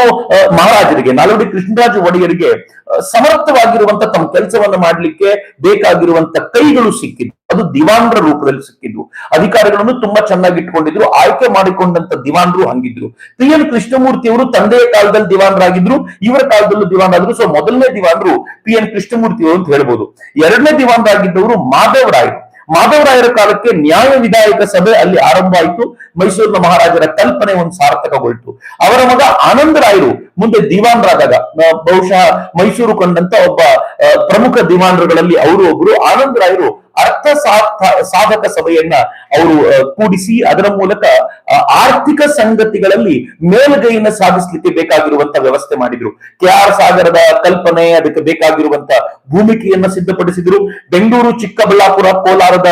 ಮಹಾರಾಜರಿಗೆ, ನಾಲ್ವಡಿ ಕೃಷ್ಣರಾಜ ಒಡೆಯರಿಗೆ ಸಮರ್ಥವಾಗಿರುವಂತ ತಮ್ಮ ಕೆಲಸವನ್ನು ಮಾಡಲಿಕ್ಕೆ ಬೇಕಾಗಿರುವಂತ ಕೈಗಳು ಸಿಕ್ಕಿದ್ವು ಅದು ದಿವಾನ್ರ ರೂಪದಲ್ಲಿ ಸಿಕ್ಕಿದ್ವು ಅಧಿಕಾರಿಗಳನ್ನು ತುಂಬಾ ಚೆನ್ನಾಗಿ ಇಟ್ಕೊಂಡಿದ್ರು, ಆಯ್ಕೆ ಮಾಡಿಕೊಂಡಂತ ದಿವಾನ್ರು ಹಂಗಿದ್ರು. ಪಿ ಎನ್ ಕೃಷ್ಣಮೂರ್ತಿ ಅವರು ತಂದೆಯ ಕಾಲದಲ್ಲಿ ದಿವಾನ್ರಾಗಿದ್ರು, ಇವರ ಕಾಲದಲ್ಲೂ ದಿವಾನ್ರಾದ್ರು ಸೊ ಮೊದಲನೇ ದಿವಾನ್ರು ಪಿ ಎನ್ ಕೃಷ್ಣಮೂರ್ತಿ ಅಂತ ಹೇಳ್ಬೋದು. ಎರಡನೇ ದಿವಾನ್ರಾಗಿದ್ದವರು ಮಾಧವರಾಯರು. ಮಾಧವರಾಯರ ಕಾಲಕ್ಕೆ ನ್ಯಾಯ ವಿಧಾಯಕ ಸಭೆ ಅಲ್ಲಿ ಆರಂಭ ಆಯಿತು. ಮೈಸೂರಿನ ಮಹಾರಾಜರ ಕಲ್ಪನೆ ಒಂದು ಸಾರ್ಥಕಗೊಳ್ತು. ಅವರ ಮಗ ಆನಂದರಾಯರು ಮುಂದೆ ದಿವಾನ್ರಾದಾಗ ಬಹುಶಃ ಮೈಸೂರು ಕಂಡಂತ ಒಬ್ಬ ಪ್ರಮುಖ ದಿವಾನ್ರುಗಳಲ್ಲಿ ಅವರು ಒಬ್ರು. ಆನಂದರಾಯರು ಅರ್ಥ ಸಾಧ- ಸಾಧಕ ಸಭೆಯನ್ನ ಅವರು ಕೂಡಿಸಿ ಅದರ ಮೂಲಕ ಆರ್ಥಿಕ ಸಂಗತಿಗಳಲ್ಲಿ ಮೇಲುಗೈಯನ್ನು ಸಾಧಿಸಲಿಕ್ಕೆ ಬೇಕಾಗಿರುವಂತಹ ವ್ಯವಸ್ಥೆ ಮಾಡಿದ್ರು. ಕೆ ಆರ್ ಸಾಗರದ ಕಲ್ಪನೆ ಅದಕ್ಕೆ ಬೇಕಾಗಿರುವಂತ ಭೂಮಿಕೆಯನ್ನ ಸಿದ್ಧಪಡಿಸಿದ್ರು. ಬೆಂಗಳೂರು, ಚಿಕ್ಕಬಳ್ಳಾಪುರ, ಕೋಲಾರದ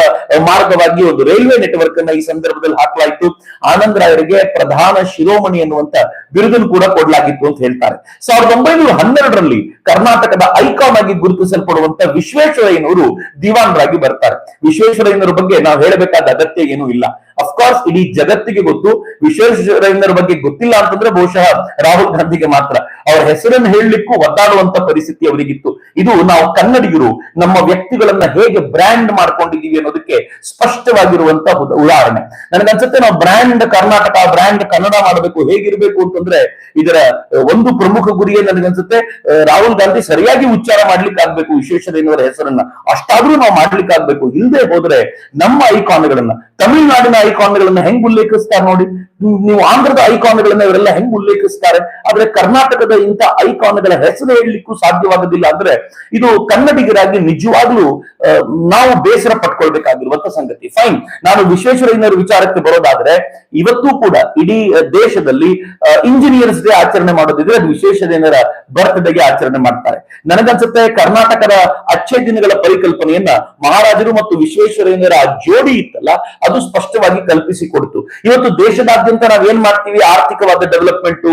ಮಾರ್ಗವಾಗಿ ಒಂದು ರೈಲ್ವೆ ನೆಟ್ವರ್ಕ್ ಅನ್ನ ಈ ಸಂದರ್ಭದಲ್ಲಿ ಹಾಕಲಾಯಿತು. ಆನಂದರಾಯರಿಗೆ ಪ್ರಧಾನ ಶಿರೋಮಣಿ ಎನ್ನುವಂತ ಬಿರುದನ್ನು ಕೂಡ ಕೊಡಲಾಗಿತ್ತು ಅಂತ ಹೇಳ್ತಾರೆ. ಸಾವಿರದ ಒಂಬೈನೂರ ಹನ್ನೆರಡರಲ್ಲಿ ಕರ್ನಾಟಕದ ಐಕಾನ್ ಆಗಿ ಗುರುತಿಸಲ್ಪಡುವಂತ ವಿಶ್ವೇಶ್ವರಯ್ಯನವರು ದಿವಾನ್ರಾಗಿ ಬರ್ತಾರೆ. ವಿಶ್ವೇಶ್ವರಯ್ಯನವರ ಬಗ್ಗೆ ನಾವು ಹೇಳಬೇಕಾದ ಅಗತ್ಯ ಏನೂ ಇಲ್ಲ. ಅಫ್ಕೋರ್ಸ್ ಇಡೀ ಜಗತ್ತಿಗೆ ಗೊತ್ತು. ವಿಶ್ವೇಶ್ವರಯ್ಯನವರ ಬಗ್ಗೆ ಗೊತ್ತಿಲ್ಲ ಅಂತಂದ್ರೆ ಬಹುಶಃ ರಾಹುಲ್ ಗಾಂಧಿಗೆ ಮಾತ್ರ. ಅವರ ಹೆಸರನ್ನು ಹೇಳಲಿಕ್ಕೂ ಒದ್ದಾಡುವಂತ ಪರಿಸ್ಥಿತಿ ಅವರಿಗಿತ್ತು. ಇದು ನಾವು ಕನ್ನಡಿಗರು, ನಮ್ಮ ವ್ಯಕ್ತಿಗಳನ್ನ ಹೇಗೆ ಬ್ರ್ಯಾಂಡ್ ಮಾಡ್ಕೊಂಡಿದ್ದೀವಿ ಅನ್ನೋದಕ್ಕೆ ಸ್ಪಷ್ಟವಾಗಿರುವಂತ ಉದ- ಉದಾಹರಣೆ. ನನಗನ್ಸುತ್ತೆ ನಾವು ಬ್ರ್ಯಾಂಡ್ ಕರ್ನಾಟಕ ಬ್ರ್ಯಾಂಡ್ ಕನ್ನಡ ಮಾಡಬೇಕು, ಹೇಗಿರ್ಬೇಕು ಅಂತಂದ್ರೆ ಇದರ ಒಂದು ಪ್ರಮುಖ ಗುರಿಯೇ ನನಗನ್ಸುತ್ತೆ. ರಾಹುಲ್ ಗಾಂಧಿ ಸರಿಯಾಗಿ ಉಚ್ಚಾರ ಮಾಡ್ಲಿಕ್ಕೆ ಆಗ್ಬೇಕು ವಿಶ್ವೇಶ್ವರಯ್ಯನವರ ಹೆಸರನ್ನ. ಅಷ್ಟಾದ್ರೂ ನಾವು ಮಾಡ್ಲಿಕ್ಕೆ ಆಗ್ಬೇಕು ಇಲ್ಲದೆ ಹೋದ್ರೆ ನಮ್ಮ ಐಕಾನ್ಗಳನ್ನ, ತಮಿಳುನಾಡಿನ ಐಕಾನ್ಗಳನ್ನ ಹೆಂಗ್ ಉಲ್ಲೇಖಿಸ್ತಾರೆ ನೋಡಿ. ನೀವು ಆಂಧ್ರದ ಐಕಾನ್ಗಳನ್ನ ಇವರೆಲ್ಲ ಹೆಂಗ್ ಉಲ್ಲೇಖಿಸ್ತಾರೆ? ಆದ್ರೆ ಕರ್ನಾಟಕದ ಇಂಥ ಐಕಾನ್ಗಳ ಹೆಸರು ಹೇಳಲಿಕ್ಕೂ ಸಾಧ್ಯವಾಗೋದಿಲ್ಲ. ಅಂದ್ರೆ ಇದು ಕನ್ನಡಿಗರಾಗಿ ನಿಜವಾಗ್ಲೂ ನಾವು ಬೇಸರ ಪಟ್ಕೊಳ್ಬೇಕಾಗಿರುವಂತ ಸಂಗತಿ. ಫೈನ್ ನಾನು ವಿಶ್ವೇಶ್ವರಯ್ಯನವರ ವಿಚಾರಕ್ಕೆ ಬರೋದಾದ್ರೆ, ಇವತ್ತು ಕೂಡ ಇಡೀ ದೇಶದಲ್ಲಿ ಇಂಜಿನಿಯರ್ಸ್ ಡೇ ಆಚರಣೆ ಮಾಡೋದಿದ್ರೆ ಅದು ವಿಶ್ವೇಶ್ವರಯ್ಯನವರ ಬರ್ತ್ಡೇಗೆ ಆಚರಣೆ ಮಾಡ್ತಾರೆ. ನನಗನ್ಸುತ್ತೆ ಕರ್ನಾಟಕದ ಅಚ್ಚೆ ದಿನಗಳ ಪರಿಕಲ್ಪನೆಯನ್ನ ಮಹಾರಾಜರು ಮತ್ತು ವಿಶ್ವೇಶ್ವರಯ್ಯನವರ ಜೋಡಿ ಇತ್ತಲ್ಲ, ಅದು ಸ್ಪಷ್ಟವಾಗಿ ಕಲ್ಪಿಸಿಕೊಡ್ತು ಇವತ್ತು ದೇಶದಾದ್ಯಂತ ನಾವ್ ಏನ್ ಮಾಡ್ತೀವಿ? ಆರ್ಥಿಕವಾದ ಡೆವಲಪ್ಮೆಂಟ್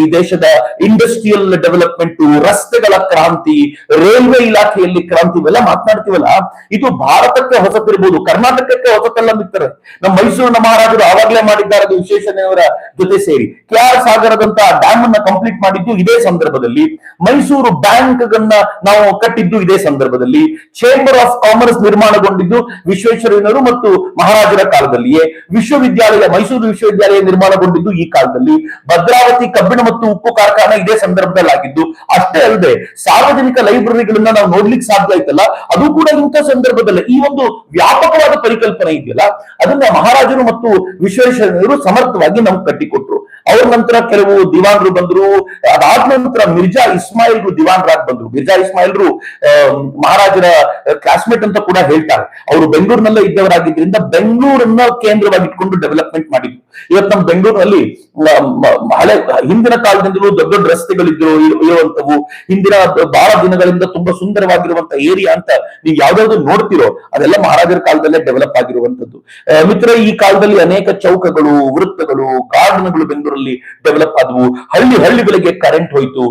ಈ ದೇಶದ ಇಂಡಸ್ಟ್ರಿಯಲ್ ಡೆವಲಪ್ಮೆಂಟ್ ರಸ್ತೆಗಳ ಕ್ರಾಂತಿ ರೈಲ್ವೆ ಇಲಾಖೆಯಲ್ಲಿ ಕ್ರಾಂತಿ ಇವೆಲ್ಲ ಮಾತನಾಡ್ತೀವಲ್ಲ? ಇದು ಭಾರತಕ್ಕೆ ಹೊಸತಿರ್ಬೋದು. ಕರ್ನಾಟಕಕ್ಕೆ ಹೊಸತಲ್ಲ ಮಿತ್ರರೆ. ನಮ್ಮ ಮೈಸೂರಿನ ಮಹಾರಾಜರು ಆವಾಗಲೇ ಮಾಡಿದ್ದಾರೆ ಅದು ವಿಶ್ವೇಶ್ವರಯ್ಯನವರ ಜೊತೆ ಸೇರಿ. ಕೆ ಆರ್ ಸಾಗರದಂತ ಡ್ಯಾಮ್ ಅನ್ನ ಕಂಪ್ಲೀಟ್ ಮಾಡಿದ್ದು ಇದೇ ಸಂದರ್ಭದಲ್ಲಿ. ಮೈಸೂರು ಬ್ಯಾಂಕ್ ಗನ್ನ ನಾವು ಕಟ್ಟಿದ್ದು ಇದೇ ಸಂದರ್ಭದಲ್ಲಿ. ಚೇಂಬರ್ ಆಫ್ ಕಾಮರ್ಸ್ ನಿರ್ಮಾಣಗೊಂಡಿದ್ದು ವಿಶ್ವೇಶ್ವರಯ್ಯನವರು ಮತ್ತು ಮಹಾರಾಜರ ಕಾಲದಲ್ಲಿಯೇ. ವಿಶ್ವವಿದ್ಯಾಲಯ, ಮೈಸೂರು ವಿಶ್ವವಿದ್ಯಾಲಯ ನಿರ್ಮಾಣಗೊಂಡಿದ್ದು ಈ ಕಾಲದಲ್ಲಿ. ಭದ್ರಾವತಿ ಕಬ್ಬಿಣ ಮತ್ತು ಉಪ್ಪು ಕಾರ್ಖಾನೆ ಇದೇ ಸಂದರ್ಭದಲ್ಲಿ ಆಗಿದ್ದು, ಅಷ್ಟೇ ಅಲ್ಲದೆ ಸಾರ್ವಜನಿಕ ಲೈಬ್ರರಿಗಳನ್ನ ನಾವು ನೋಡ್ಲಿಕ್ಕೆ ಸಾಧ್ಯ ಆಯ್ತಲ್ಲ? ಅದು ಕೂಡ ಇಂಥ ಸಂದರ್ಭದಲ್ಲಿ ಈ ಒಂದು ವ್ಯಾಪಕವಾದ ಪರಿಕಲ್ಪನೆ ಇದೆಯಲ್ಲ? ಅದನ್ನ ಮಹಾರಾಜರು ಮತ್ತು ವಿಶ್ವೇಶ್ವರ ಸಮರ್ಥವಾಗಿ ನಮ್ಗೆ ಕಟ್ಟಿಕೊಟ್ರು. ಅವ್ರ ನಂತರ ಕೆಲವು ದಿವಾನ್ರು ಬಂದ್ರು. ಅದಾದ ನಂತರ ಮಿರ್ಜಾ ಇಸ್ಮಾಯಿಲ್ರು ದಿವಾನ್ರಾಗ್ ಬಂದ್ರು. ಮಿರ್ಜಾ ಇಸ್ಮಾಯಿಲ್ರು ಮಹಾರಾಜರ ಕ್ಲಾಸ್ಮೇಟ್ ಅಂತ ಕೂಡ ಹೇಳ್ತಾರೆ. ಅವರು ಬೆಂಗಳೂರಿನಲ್ಲೇ ಇದ್ದವರಾಗಿದ್ದರಿಂದ ಬೆಂಗಳೂರನ್ನ ಕೇಂದ್ರವಾಗಿ ಇಟ್ಕೊಂಡು ಡೆವಲಪ್ಮೆಂಟ್ ಮಾಡಿದ್ರು. ಇವತ್ತು ನಮ್ಮ ಬೆಂಗಳೂರಿನಲ್ಲಿ ಹಳೆ, ಹಿಂದಿನ ಕಾಲದಿಂದಲೂ ದೊಡ್ಡ ದೊಡ್ಡ ರಸ್ತೆಗಳಿದ್ರು ಇರು- ಇರುವಂತವು ಹಿಂದಿನ ಬಹಳ ದಿನಗಳಿಂದ ತುಂಬಾ ಸುಂದರವಾಗಿರುವಂತ ಏರಿಯಾ ಅಂತ ನೀವು ಯಾವ್ದಾದ್ರು ನೋಡ್ತಿರೋ, ಅದೆಲ್ಲ ಮಹಾರಾಜರ ಕಾಲದಲ್ಲೇ ಡೆವಲಪ್ ಆಗಿರುವಂತದ್ದು ಮಿತ್ರ ಈ ಕಾಲದಲ್ಲಿ ಅನೇಕ ಚೌಕಗಳು, ವೃತ್ತಗಳು ಗಾರ್ಡನ್ಗಳು ಬೆಂಗಳೂರಲ್ಲಿ ಡೆವಲಪ್ ಆದವು. ಹಳ್ಳಿ ಹಳ್ಳಿಗಳಿಗೆ ಕರೆಂಟ್ ಹೋಯ್ತು.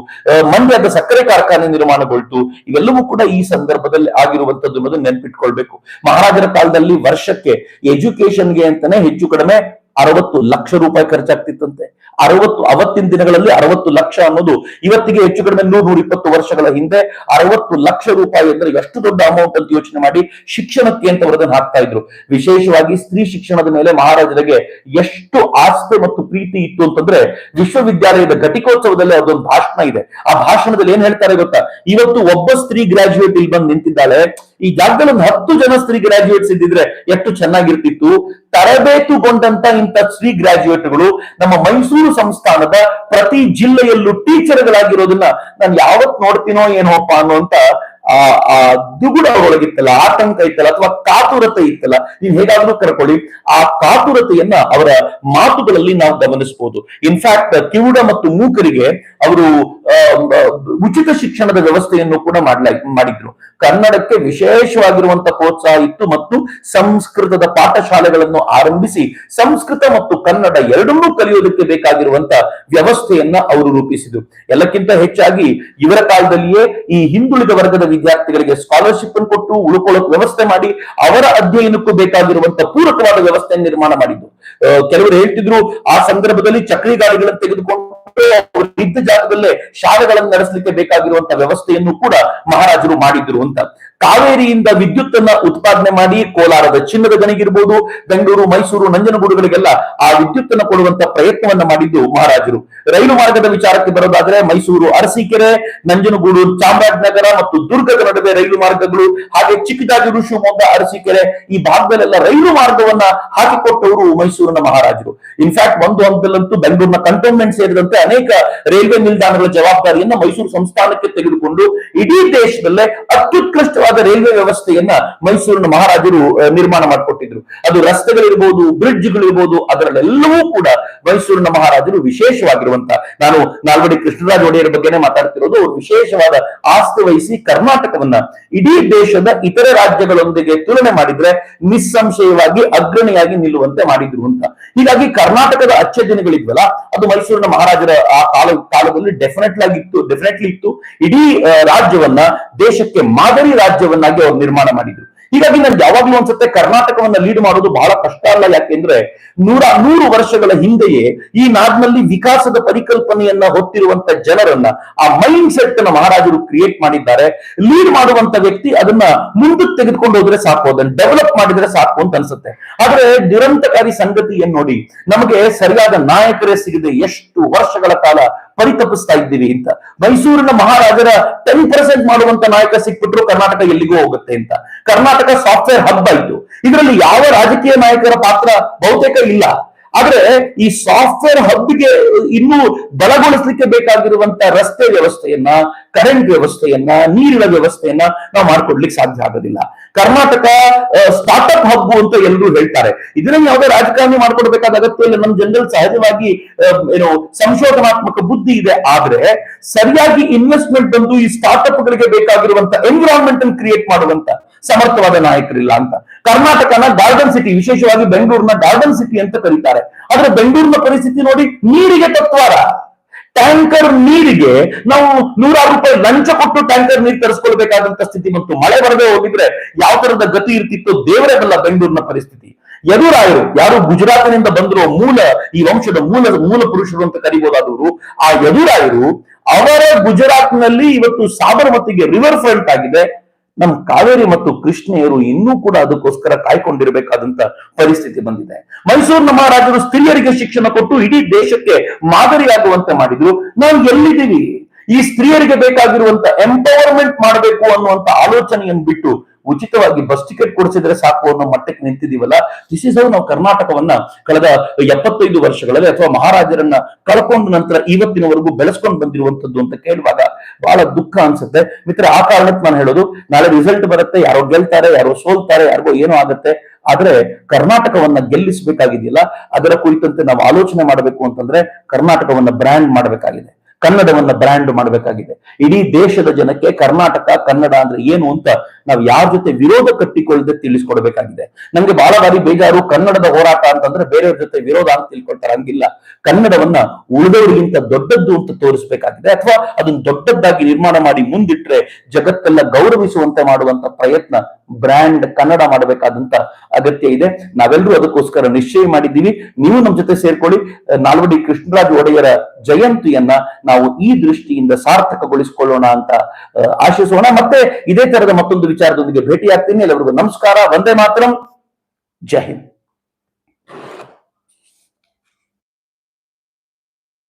ಮಂಡ್ಯದ ಸಕ್ಕರೆ ಕಾರ್ಖಾನೆ ನಿರ್ಮಾಣಗೊಳ್ತು ಇವೆಲ್ಲವೂ ಕೂಡ ಈ ಸಂದರ್ಭದಲ್ಲಿ ಆಗಿರುವಂತದ್ದು ಅನ್ನೋದು ನೆನಪಿಟ್ಕೊಳ್ಬೇಕು. ಮಹಾರಾಜರ ಕಾಲದಲ್ಲಿ ವರ್ಷಕ್ಕೆ ಎಜುಕೇಶನ್ಗೆ ಅಂತಾನೆ ಹೆಚ್ಚು ಕಡಿಮೆ ಅರವತ್ತು ಲಕ್ಷ ರೂಪಾಯಿ ಖರ್ಚಾಗ್ತಿತ್ತಂತೆ. ಅರವತ್ತು, ಅವತ್ತಿನ ದಿನಗಳಲ್ಲಿ ಅರವತ್ತು ಲಕ್ಷ ಅನ್ನೋದು ಇವತ್ತಿಗೆ ಹೆಚ್ಚು ಕಡಿಮೆ ನೂರ ನೂರ ಇಪ್ಪತ್ತು ವರ್ಷಗಳ ಹಿಂದೆ ಅರವತ್ತು ಲಕ್ಷ ರೂಪಾಯಿ ಅಂದ್ರೆ ಎಷ್ಟು ದೊಡ್ಡ ಅಮೌಂಟ್ ಅಂತ ಯೋಚನೆ ಮಾಡಿ ಶಿಕ್ಷಣಕ್ಕೆ ಅಂತ ವರದನ್ನು ಹಾಕ್ತಾ ಇದ್ರು. ವಿಶೇಷವಾಗಿ ಸ್ತ್ರೀ ಶಿಕ್ಷಣದ ಮೇಲೆ ಮಹಾರಾಜರಿಗೆ ಎಷ್ಟು ಆಸ್ತೆ ಮತ್ತು ಪ್ರೀತಿ ಇತ್ತು ಅಂತಂದ್ರೆ ವಿಶ್ವವಿದ್ಯಾಲಯದ ಘಟಿಕೋತ್ಸವದಲ್ಲಿ ಅದೊಂದು ಭಾಷಣ ಇದೆ. ಆ ಭಾಷಣದಲ್ಲಿ ಏನ್ ಹೇಳ್ತಾರೆ ಗೊತ್ತಾ? ಇವತ್ತು ಒಬ್ಬ ಸ್ತ್ರೀ ಗ್ರಾಜುಯೇಟ್ ಇಲ್ಲಿ ಬಂದು ನಿಂತಿದ್ದಾಳೆ. ಈ ಜಾಗದಲ್ಲಿ ಒಂದು ಹತ್ತು ಜನ ಸ್ತ್ರೀ ಗ್ರಾಜ್ಯುಯೇಟ್ಸ್ ಇದ್ದಿದ್ರೆ ಎಷ್ಟು ಚೆನ್ನಾಗಿರ್ತಿತ್ತು? ತರಬೇತುಗೊಂಡಂತ ಇಂಥ ಸ್ತ್ರೀ ಗ್ರಾಜ್ಯುಯೇಟ್ಗಳು ನಮ್ಮ ಮೈಸೂರು ಸಂಸ್ಥಾನದ ಪ್ರತಿ ಜಿಲ್ಲೆಯಲ್ಲೂ ಟೀಚರ್ಗಳಾಗಿರೋದನ್ನ ನಾನು ಯಾವತ್ ನೋಡ್ತೀನೋ ಏನೋಪ್ಪ ಅನ್ನುವಂತ ಆ ಆ ದುಗುಡ ಒಳಗಿತ್ತಲ್ಲ, ಆತಂಕ ಇತ್ತಲ್ಲ ಅಥವಾ ಕಾತುರತೆ ಇತ್ತಲ್ಲ, ನೀವು ಹೇಗಾದ್ರೂ ಕರ್ಕೊಳ್ಳಿ. ಆ ಕಾತುರತೆಯನ್ನ ಅವರ ಮಾತುಗಳಲ್ಲಿ ನಾವು ಗಮನಿಸಬಹುದು ಇನ್ಫ್ಯಾಕ್ಟ್ ಕಿವುಡ ಮತ್ತು ಮೂಕರಿಗೆ ಅವರು ಉಚಿತ ಶಿಕ್ಷಣದ ವ್ಯವಸ್ಥೆಯನ್ನು ಕೂಡ ಮಾಡ್ಲಾ, ಮಾಡಿದ್ರು. ಕನ್ನಡಕ್ಕೆ ವಿಶೇಷವಾಗಿರುವಂತ ಪ್ರೋತ್ಸಾಹ ಇತ್ತು ಮತ್ತು ಸಂಸ್ಕೃತದ ಪಾಠಶಾಲೆಗಳನ್ನು ಆರಂಭಿಸಿ ಸಂಸ್ಕೃತ ಮತ್ತು ಕನ್ನಡ ಎರಡನ್ನೂ ಕಲಿಯೋದಕ್ಕೆ ಬೇಕಾಗಿರುವಂತ ವ್ಯವಸ್ಥೆಯನ್ನ ಅವರು ರೂಪಿಸಿದ್ರು. ಎಲ್ಲಕ್ಕಿಂತ ಹೆಚ್ಚಾಗಿ ಇವರ ಕಾಲದಲ್ಲಿಯೇ ಈ ಹಿಂದುಳಿದ ವರ್ಗದ ವಿದ್ಯಾರ್ಥಿಗಳಿಗೆ ಸ್ಕಾಲರ್ಶಿಪ್ ಅನ್ನು ಕೊಟ್ಟು ಉಳ್ಕೊಳ್ಳೋಕೆ ವ್ಯವಸ್ಥೆ ಮಾಡಿ ಅವರ ಅಧ್ಯಯನಕ್ಕೂ ಬೇಕಾಗಿರುವಂತ ಪೂರಕವಾದ ವ್ಯವಸ್ಥೆಯನ್ನು ನಿರ್ಮಾಣ ಮಾಡಿದ್ದು. ಕೆಲವರು ಹೇಳ್ತಿದ್ರು, ಆ ಸಂದರ್ಭದಲ್ಲಿ ಚಕ್ರಿ ಗಾಡಿಗಳನ್ನು ತೆಗೆದುಕೊಂಡು ಇದ್ದ ಜಾಗದಲ್ಲೇ ಶಾಲೆಗಳನ್ನು ನಡೆಸಲಿಕ್ಕೆ ಬೇಕಾಗಿರುವಂತ ವ್ಯವಸ್ಥೆಯನ್ನು ಕೂಡ ಮಹಾರಾಜರು ಮಾಡಿದ್ರು ಅಂತ. ಕಾವೇರಿಯಿಂದ ವಿದ್ಯುತ್ ಅನ್ನ ಉತ್ಪಾದನೆ ಮಾಡಿ ಕೋಲಾರದ ಚಿನ್ನದ ಗಣಿಗಿರ್ಬೋದು, ಬೆಂಗಳೂರು, ಮೈಸೂರು, ನಂಜನಗೂಡುಗಳಿಗೆಲ್ಲ ಆ ವಿದ್ಯುತ್ ಅನ್ನು ಕೊಡುವಂತ ಪ್ರಯತ್ನವನ್ನ ಮಾಡಿದ್ದು ಮಹಾರಾಜರು. ರೈಲು ಮಾರ್ಗದ ವಿಚಾರಕ್ಕೆ ಬರೋದಾದ್ರೆ ಮೈಸೂರು, ಅರಸೀಕೆರೆ, ನಂಜನಗೂಡು, ಚಾಮರಾಜನಗರ ಮತ್ತು ದುರ್ಗದ ನಡುವೆ ರೈಲು ಮಾರ್ಗಗಳು, ಹಾಗೆ ಚಿಕ್ಕದಾಗಿರು ಶಿವಮೊಗ್ಗ, ಅರಸೀಕೆರೆ, ಈ ಭಾಗದಲ್ಲೆಲ್ಲ ರೈಲು ಮಾರ್ಗವನ್ನ ಹಾಕಿಕೊಟ್ಟವರು ಮೈಸೂರಿನ ಮಹಾರಾಜರು. ಇನ್ಫ್ಯಾಕ್ಟ್ ಒಂದು ಹಂತದಲ್ಲಂತೂ ಬೆಂಗಳೂರಿನ ಕಂಟೋನ್ಮೆಂಟ್ ಸೇರಿದಂತೆ ಅನೇಕ ರೈಲ್ವೆ ನಿಲ್ದಾಣಗಳ ಜವಾಬ್ದಾರಿಯನ್ನ ಮೈಸೂರು ಸಂಸ್ಥಾನಕ್ಕೆ ತೆಗೆದುಕೊಂಡು ಇಡೀ ದೇಶದಲ್ಲೇ ಅತ್ಯುತ್ಕೃಷ್ಟವಾದ ರೈಲ್ವೆ ವ್ಯವಸ್ಥೆಯನ್ನ ಮೈಸೂರಿನ ಮಹಾರಾಜರು ನಿರ್ಮಾಣ ಮಾಡಿಕೊಟ್ಟಿದ್ರು. ಅದು ರಸ್ತೆಗಳಿರ್ಬೋದು, ಬ್ರಿಡ್ಜ್ಗಳಿರ್ಬೋದು, ಅದರಲ್ಲೆಲ್ಲವೂ ಕೂಡ ಮೈಸೂರಿನ ಮಹಾರಾಜರು ವಿಶೇಷವಾಗಿರುವಂತ. ನಾನು ನಾಲ್ವಡಿ ಕೃಷ್ಣರಾಜ ಒಡೆಯರ ಬಗ್ಗೆನೇ ಮಾತಾಡ್ತಿರೋದು, ಅವರು ವಿಶೇಷವಾದ ಆಸ್ತಿ ವಹಿಸಿ ಕರ್ನಾಟಕವನ್ನ ಇಡೀ ದೇಶದ ಇತರೆ ರಾಜ್ಯಗಳೊಂದಿಗೆ ತುಲನೆ ಮಾಡಿದ್ರೆ ನಿಸ್ಸಂಶಯವಾಗಿ ಅಗ್ರಣಿಯಾಗಿ ನಿಲ್ಲುವಂತೆ ಮಾಡಿದ್ರು ಅಂತ. ಹೀಗಾಗಿ ಕರ್ನಾಟಕದ ಅಚ್ಚ ದಿನಗಳಿದ್ವಲ್ಲ, ಅದು ಮೈಸೂರಿನ ಮಹಾರಾಜರ ಆ ಕಾಲ, ಕಾಲದಲ್ಲಿ ಡೆಫಿನೆಟ್ಲಿ ಆಗಿತ್ತು ಡೆಫಿನೆಟ್ಲಿ ಇತ್ತು. ಇಡೀ ರಾಜ್ಯವನ್ನ ದೇಶಕ್ಕೆ ಮಾದರಿ ರಾಜ್ಯವನ್ನಾಗಿ ಅವ್ರು ನಿರ್ಮಾಣ ಮಾಡಿದ್ರು. ಹೀಗಾಗಿ ನನ್ಗೆ ಯಾವಾಗ್ಲೂ ಅನ್ಸುತ್ತೆ ಕರ್ನಾಟಕವನ್ನ ಲೀಡ್ ಮಾಡೋದು ಬಹಳ ಕಷ್ಟ ಅಲ್ಲ ಯಾಕೆಂದ್ರೆ ನೂರ ನೂರು ವರ್ಷಗಳ ಹಿಂದೆಯೇ ಈ ನಾಡಿನಲ್ಲಿ ವಿಕಾಸದ ಪರಿಕಲ್ಪನೆಯನ್ನ ಹೊತ್ತಿರುವಂತ ಜನರನ್ನ ಆ ಮೈಂಡ್ ಸೆಟ್ ಅನ್ನ ಮಹಾರಾಜರು ಕ್ರಿಯೇಟ್ ಮಾಡಿದ್ದಾರೆ. ಲೀಡ್ ಮಾಡುವಂತ ವ್ಯಕ್ತಿ ಅದನ್ನ ಮುಂದಕ್ಕೆ ತೆಗೆದುಕೊಂಡು ಹೋದ್ರೆ ಸಾಕು, ಅದನ್ನ ಡೆವಲಪ್ ಮಾಡಿದ್ರೆ ಸಾಕು ಅಂತ ಅನ್ಸುತ್ತೆ. ಆದ್ರೆ ದುರಂತಕಾರಿ ಸಂಗತಿ ಏನ್ ನೋಡಿ, ನಮಗೆ ಸರಿಯಾದ ನಾಯಕರೇ ಸಿಗದೆ ಎಷ್ಟು ವರ್ಷಗಳ ಕಾಲ ಪರಿತಪಿಸ್ತಾ ಇದ್ದೀವಿ ಅಂತ. ಮೈಸೂರಿನ ಮಹಾರಾಜರ ಟೆನ್ ಪರ್ಸೆಂಟ್ ಮಾಡುವಂತ ನಾಯಕ ಸಿಕ್ಬಿಟ್ರು ಕರ್ನಾಟಕ ಎಲ್ಲಿಗೂ ಹೋಗುತ್ತೆ ಅಂತ. ಕರ್ನಾಟಕ ಸಾಫ್ಟ್ವೇರ್ ಹಬ್ ಆಯ್ತು ಇದರಲ್ಲಿ ಯಾವ ರಾಜಕೀಯ ನಾಯಕರ ಪಾತ್ರ ಬಹುತೇಕ ಇಲ್ಲ. ಆದ್ರೆ ಈ ಸಾಫ್ಟ್ವೇರ್ ಹಬ್ಗೆ ಇನ್ನೂ ಬಲಗೊಳಿಸಲಿಕ್ಕೆ ಬೇಕಾಗಿರುವಂತ ರಸ್ತೆ ವ್ಯವಸ್ಥೆಯನ್ನ ಕರೆಂಟ್ ವ್ಯವಸ್ಥೆಯನ್ನ, ನೀರಿನ ವ್ಯವಸ್ಥೆಯನ್ನ ನಾವು ಮಾಡ್ಕೊಡ್ಲಿಕ್ಕೆ ಸಾಧ್ಯ ಆಗೋದಿಲ್ಲ. ಕರ್ನಾಟಕ ಸ್ಟಾರ್ಟ್ಅಪ್ ಹಬ್ ಅಂತ ಎಲ್ಲರೂ ಹೇಳ್ತಾರೆ. ಇದನ್ನ ಯಾವುದೇ ರಾಜಕಾರಣಿ ಮಾಡ್ಕೊಡ್ಬೇಕಾದ ಅಗತ್ಯ ಇಲ್ಲ. ನಮ್ಮ ಜನರಲ್ಲಿ ಸಹಜವಾಗಿ ಏನು ಸಂಶೋಧನಾತ್ಮಕ ಬುದ್ಧಿ ಇದೆ. ಆದ್ರೆ ಸರಿಯಾಗಿ ಇನ್ವೆಸ್ಟ್ಮೆಂಟ್ ಬಂದು ಈ ಸ್ಟಾರ್ಟ್ಅಪ್ಗಳಿಗೆ ಬೇಕಾಗಿರುವಂತ ಎನ್ವಿರಾನ್ಮೆಂಟ್ ಅನ್ನು ಕ್ರಿಯೇಟ್ ಮಾಡುವಂತ ಸಮರ್ಥವಾದ ನಾಯಕರಿಲ್ಲ ಅಂತ. ಕರ್ನಾಟಕನ ಗಾರ್ಡನ್ ಸಿಟಿ, ವಿಶೇಷವಾಗಿ ಬೆಂಗಳೂರಿನ ಗಾರ್ಡನ್ ಸಿಟಿ ಅಂತ ಕರೀತಾರೆ. ಆದ್ರೆ ಬೆಂಗಳೂರಿನ ಪರಿಸ್ಥಿತಿ ನೋಡಿ, ನೀರಿಗೆ ತತ್ವಾರ. ಟ್ಯಾಂಕರ್ ನೀರಿಗೆ ನಾವು ನೂರಾರು ರೂಪಾಯಿ ಲಂಚ ಕೊಟ್ಟು ಟ್ಯಾಂಕರ್ ನೀರು ತರಿಸ್ಕೊಳ್ಬೇಕಾದಂತ ಸ್ಥಿತಿ ಮತ್ತು ಮಳೆ ಬರದೆ ಹೋಗಿದ್ರೆ ಯಾವ ತರದ ಗತಿ ಇರ್ತಿತ್ತು ದೇವರೇ ಬಲ್ಲ ಬೆಂಗಳೂರಿನ ಪರಿಸ್ಥಿತಿ. ಯದುರಾಯರು, ಯಾರು ಗುಜರಾತಿನಿಂದ ಬಂದಿರೋ ಮೂಲ, ಈ ವಂಶದ ಮೂಲ ಮೂಲ ಪುರುಷರು ಅಂತ ಕರಿಬಹುದಾದವರು ಆ ಯದುರಾಯರು ಅವರ ಗುಜರಾತ್ನಲ್ಲಿ ಇವತ್ತು ಸಾಬರಮತಿಗೆ ರಿವರ್ ಫ್ರಂಟ್ ಆಗಿದೆ. ನಮ್ಮ ಕಾವೇರಿ ಮತ್ತು ಕೃಷ್ಣೆಯರು ಇನ್ನೂ ಕೂಡ ಅದಕ್ಕೋಸ್ಕರ ಕಾಯ್ಕೊಂಡಿರಬೇಕಾದಂತ ಪರಿಸ್ಥಿತಿ ಬಂದಿದೆ. ಮೈಸೂರಿನ ಮಹಾರಾಜರು ಸ್ತ್ರೀಯರಿಗೆ ಶಿಕ್ಷಣ ಕೊಟ್ಟು ಇಡೀ ದೇಶಕ್ಕೆ ಮಾದರಿಯಾಗುವಂತೆ ಮಾಡಿದ್ರು. ನಾವು ಎಲ್ಲಿದ್ದೀವಿ? ಈ ಸ್ತ್ರೀಯರಿಗೆ ಬೇಕಾಗಿರುವಂತ ಎಂಪವರ್ಮೆಂಟ್ ಮಾಡಬೇಕು ಅನ್ನುವಂತ ಆಲೋಚನೆಯನ್ನು ಬಿಟ್ಟು ಉಚಿತವಾಗಿ ಬಸ್ ಟಿಕೆಟ್ ಕೊಡಿಸಿದ್ರೆ ಸಾಕು ಅನ್ನೋ ಮಟ್ಟಕ್ಕೆ ನಿಂತಿದೀವಲ್ಲ ದಿಸ್ ಇಸ್ ನಾವು ಕರ್ನಾಟಕವನ್ನ ಕಳೆದ ಎಪ್ಪತ್ತೈದು ವರ್ಷಗಳಲ್ಲಿ ಅಥವಾ ಮಹಾರಾಜರನ್ನ ಕಳ್ಕೊಂಡ ನಂತರ ಇವತ್ತಿನವರೆಗೂ ಬೆಳೆಸ್ಕೊಂಡು ಬಂದಿರುವಂತದ್ದು ಅಂತ ಕೇಳುವಾಗ ಬಹಳ ದುಃಖ ಅನ್ಸುತ್ತೆ. ಮಿತ್ರ, ಆ ಕಾರಣಕ್ಕೆ ನಾನು ಹೇಳೋದು, ನಾಳೆ ರಿಸಲ್ಟ್ ಬರುತ್ತೆ, ಯಾರೋ ಗೆಲ್ತಾರೆ, ಯಾರೋ ಸೋಲ್ತಾರೆ, ಯಾರಿಗೋ ಏನೋ ಆಗುತ್ತೆ, ಆದ್ರೆ ಕರ್ನಾಟಕವನ್ನ ಗೆಲ್ಲಿಸಬೇಕಾಗಿದೆಯಲ್ಲ, ಅದರ ಕುರಿತಂತೆ ನಾವು ಆಲೋಚನೆ ಮಾಡಬೇಕು ಅಂತಂದ್ರೆ ಕರ್ನಾಟಕವನ್ನ ಬ್ರ್ಯಾಂಡ್ ಮಾಡಬೇಕಾಗಿದೆ, ಕನ್ನಡವನ್ನ ಬ್ರ್ಯಾಂಡ್ ಮಾಡಬೇಕಾಗಿದೆ. ಇಡೀ ದೇಶದ ಜನಕ್ಕೆ ಕರ್ನಾಟಕ, ಕನ್ನಡ ಅಂದ್ರೆ ಏನು ಅಂತ ನಾವು ಯಾರ ಜೊತೆ ವಿರೋಧ ಕಟ್ಟಿಕೊಳ್ಳದೆ ತಿಳಿಸ್ಕೊಡ್ಬೇಕಾಗಿದೆ. ನಮ್ಗೆ ಬಹಳ ಬಾರಿ ಬೇಜಾರು ಕನ್ನಡದ ಹೋರಾಟ ಅಂತಂದ್ರೆ ಬೇರೆಯವ್ರ ಜೊತೆ ವಿರೋಧ ಅಂತ ತಿಳ್ಕೊಳ್ತಾರೆ, ಹಂಗಿಲ್ಲ. ಕನ್ನಡವನ್ನ ಉಳಿದವರಿಗಿಂತ ದೊಡ್ಡದ್ದು ಅಂತ ತೋರಿಸ್ಬೇಕಾಗಿದೆ. ಅಥವಾ ಅದನ್ನ ದೊಡ್ಡದ್ದಾಗಿ ನಿರ್ಮಾಣ ಮಾಡಿ ಮುಂದಿಟ್ರೆ ಜಗತ್ತೆಲ್ಲ ಗೌರವಿಸುವಂತೆ ಮಾಡುವಂತ ಪ್ರಯತ್ನ ಬ್ರ್ಯಾಂಡ್ ಕನ್ನಡ ಮಾಡಬೇಕಾದಂತ ಅಗತ್ಯ ಇದೆ. ನಾವೆಲ್ಲರೂ ಅದಕ್ಕೋಸ್ಕರ ನಿಶ್ಚಯ ಮಾಡಿದ್ದೀವಿ. ನೀವು ನಮ್ಮ ಜೊತೆ ಸೇರ್ಕೊಳ್ಳಿ. ನಾಲ್ವಡಿ ಕೃಷ್ಣರಾಜ ಒಡೆಯರ ಜಯಂತಿಯನ್ನ ನಾವು ಈ ದೃಷ್ಟಿಯಿಂದ ಸಾರ್ಥಕಗೊಳಿಸಿಕೊಳ್ಳೋಣ ಅಂತ ಆಶಿಸೋಣ. ಮತ್ತೆ ಇದೇ ತರದ ಮತ್ತೊಂದು ವಿಚಾರದೊಂದಿಗೆ ಭೇಟಿಯಾಗ್ತೀನಿ. ಎಲ್ಲರಿಗೂ ನಮಸ್ಕಾರ. ವಂದೇ ಮಾತರಂ. ಜೈ ಹಿಂದ್.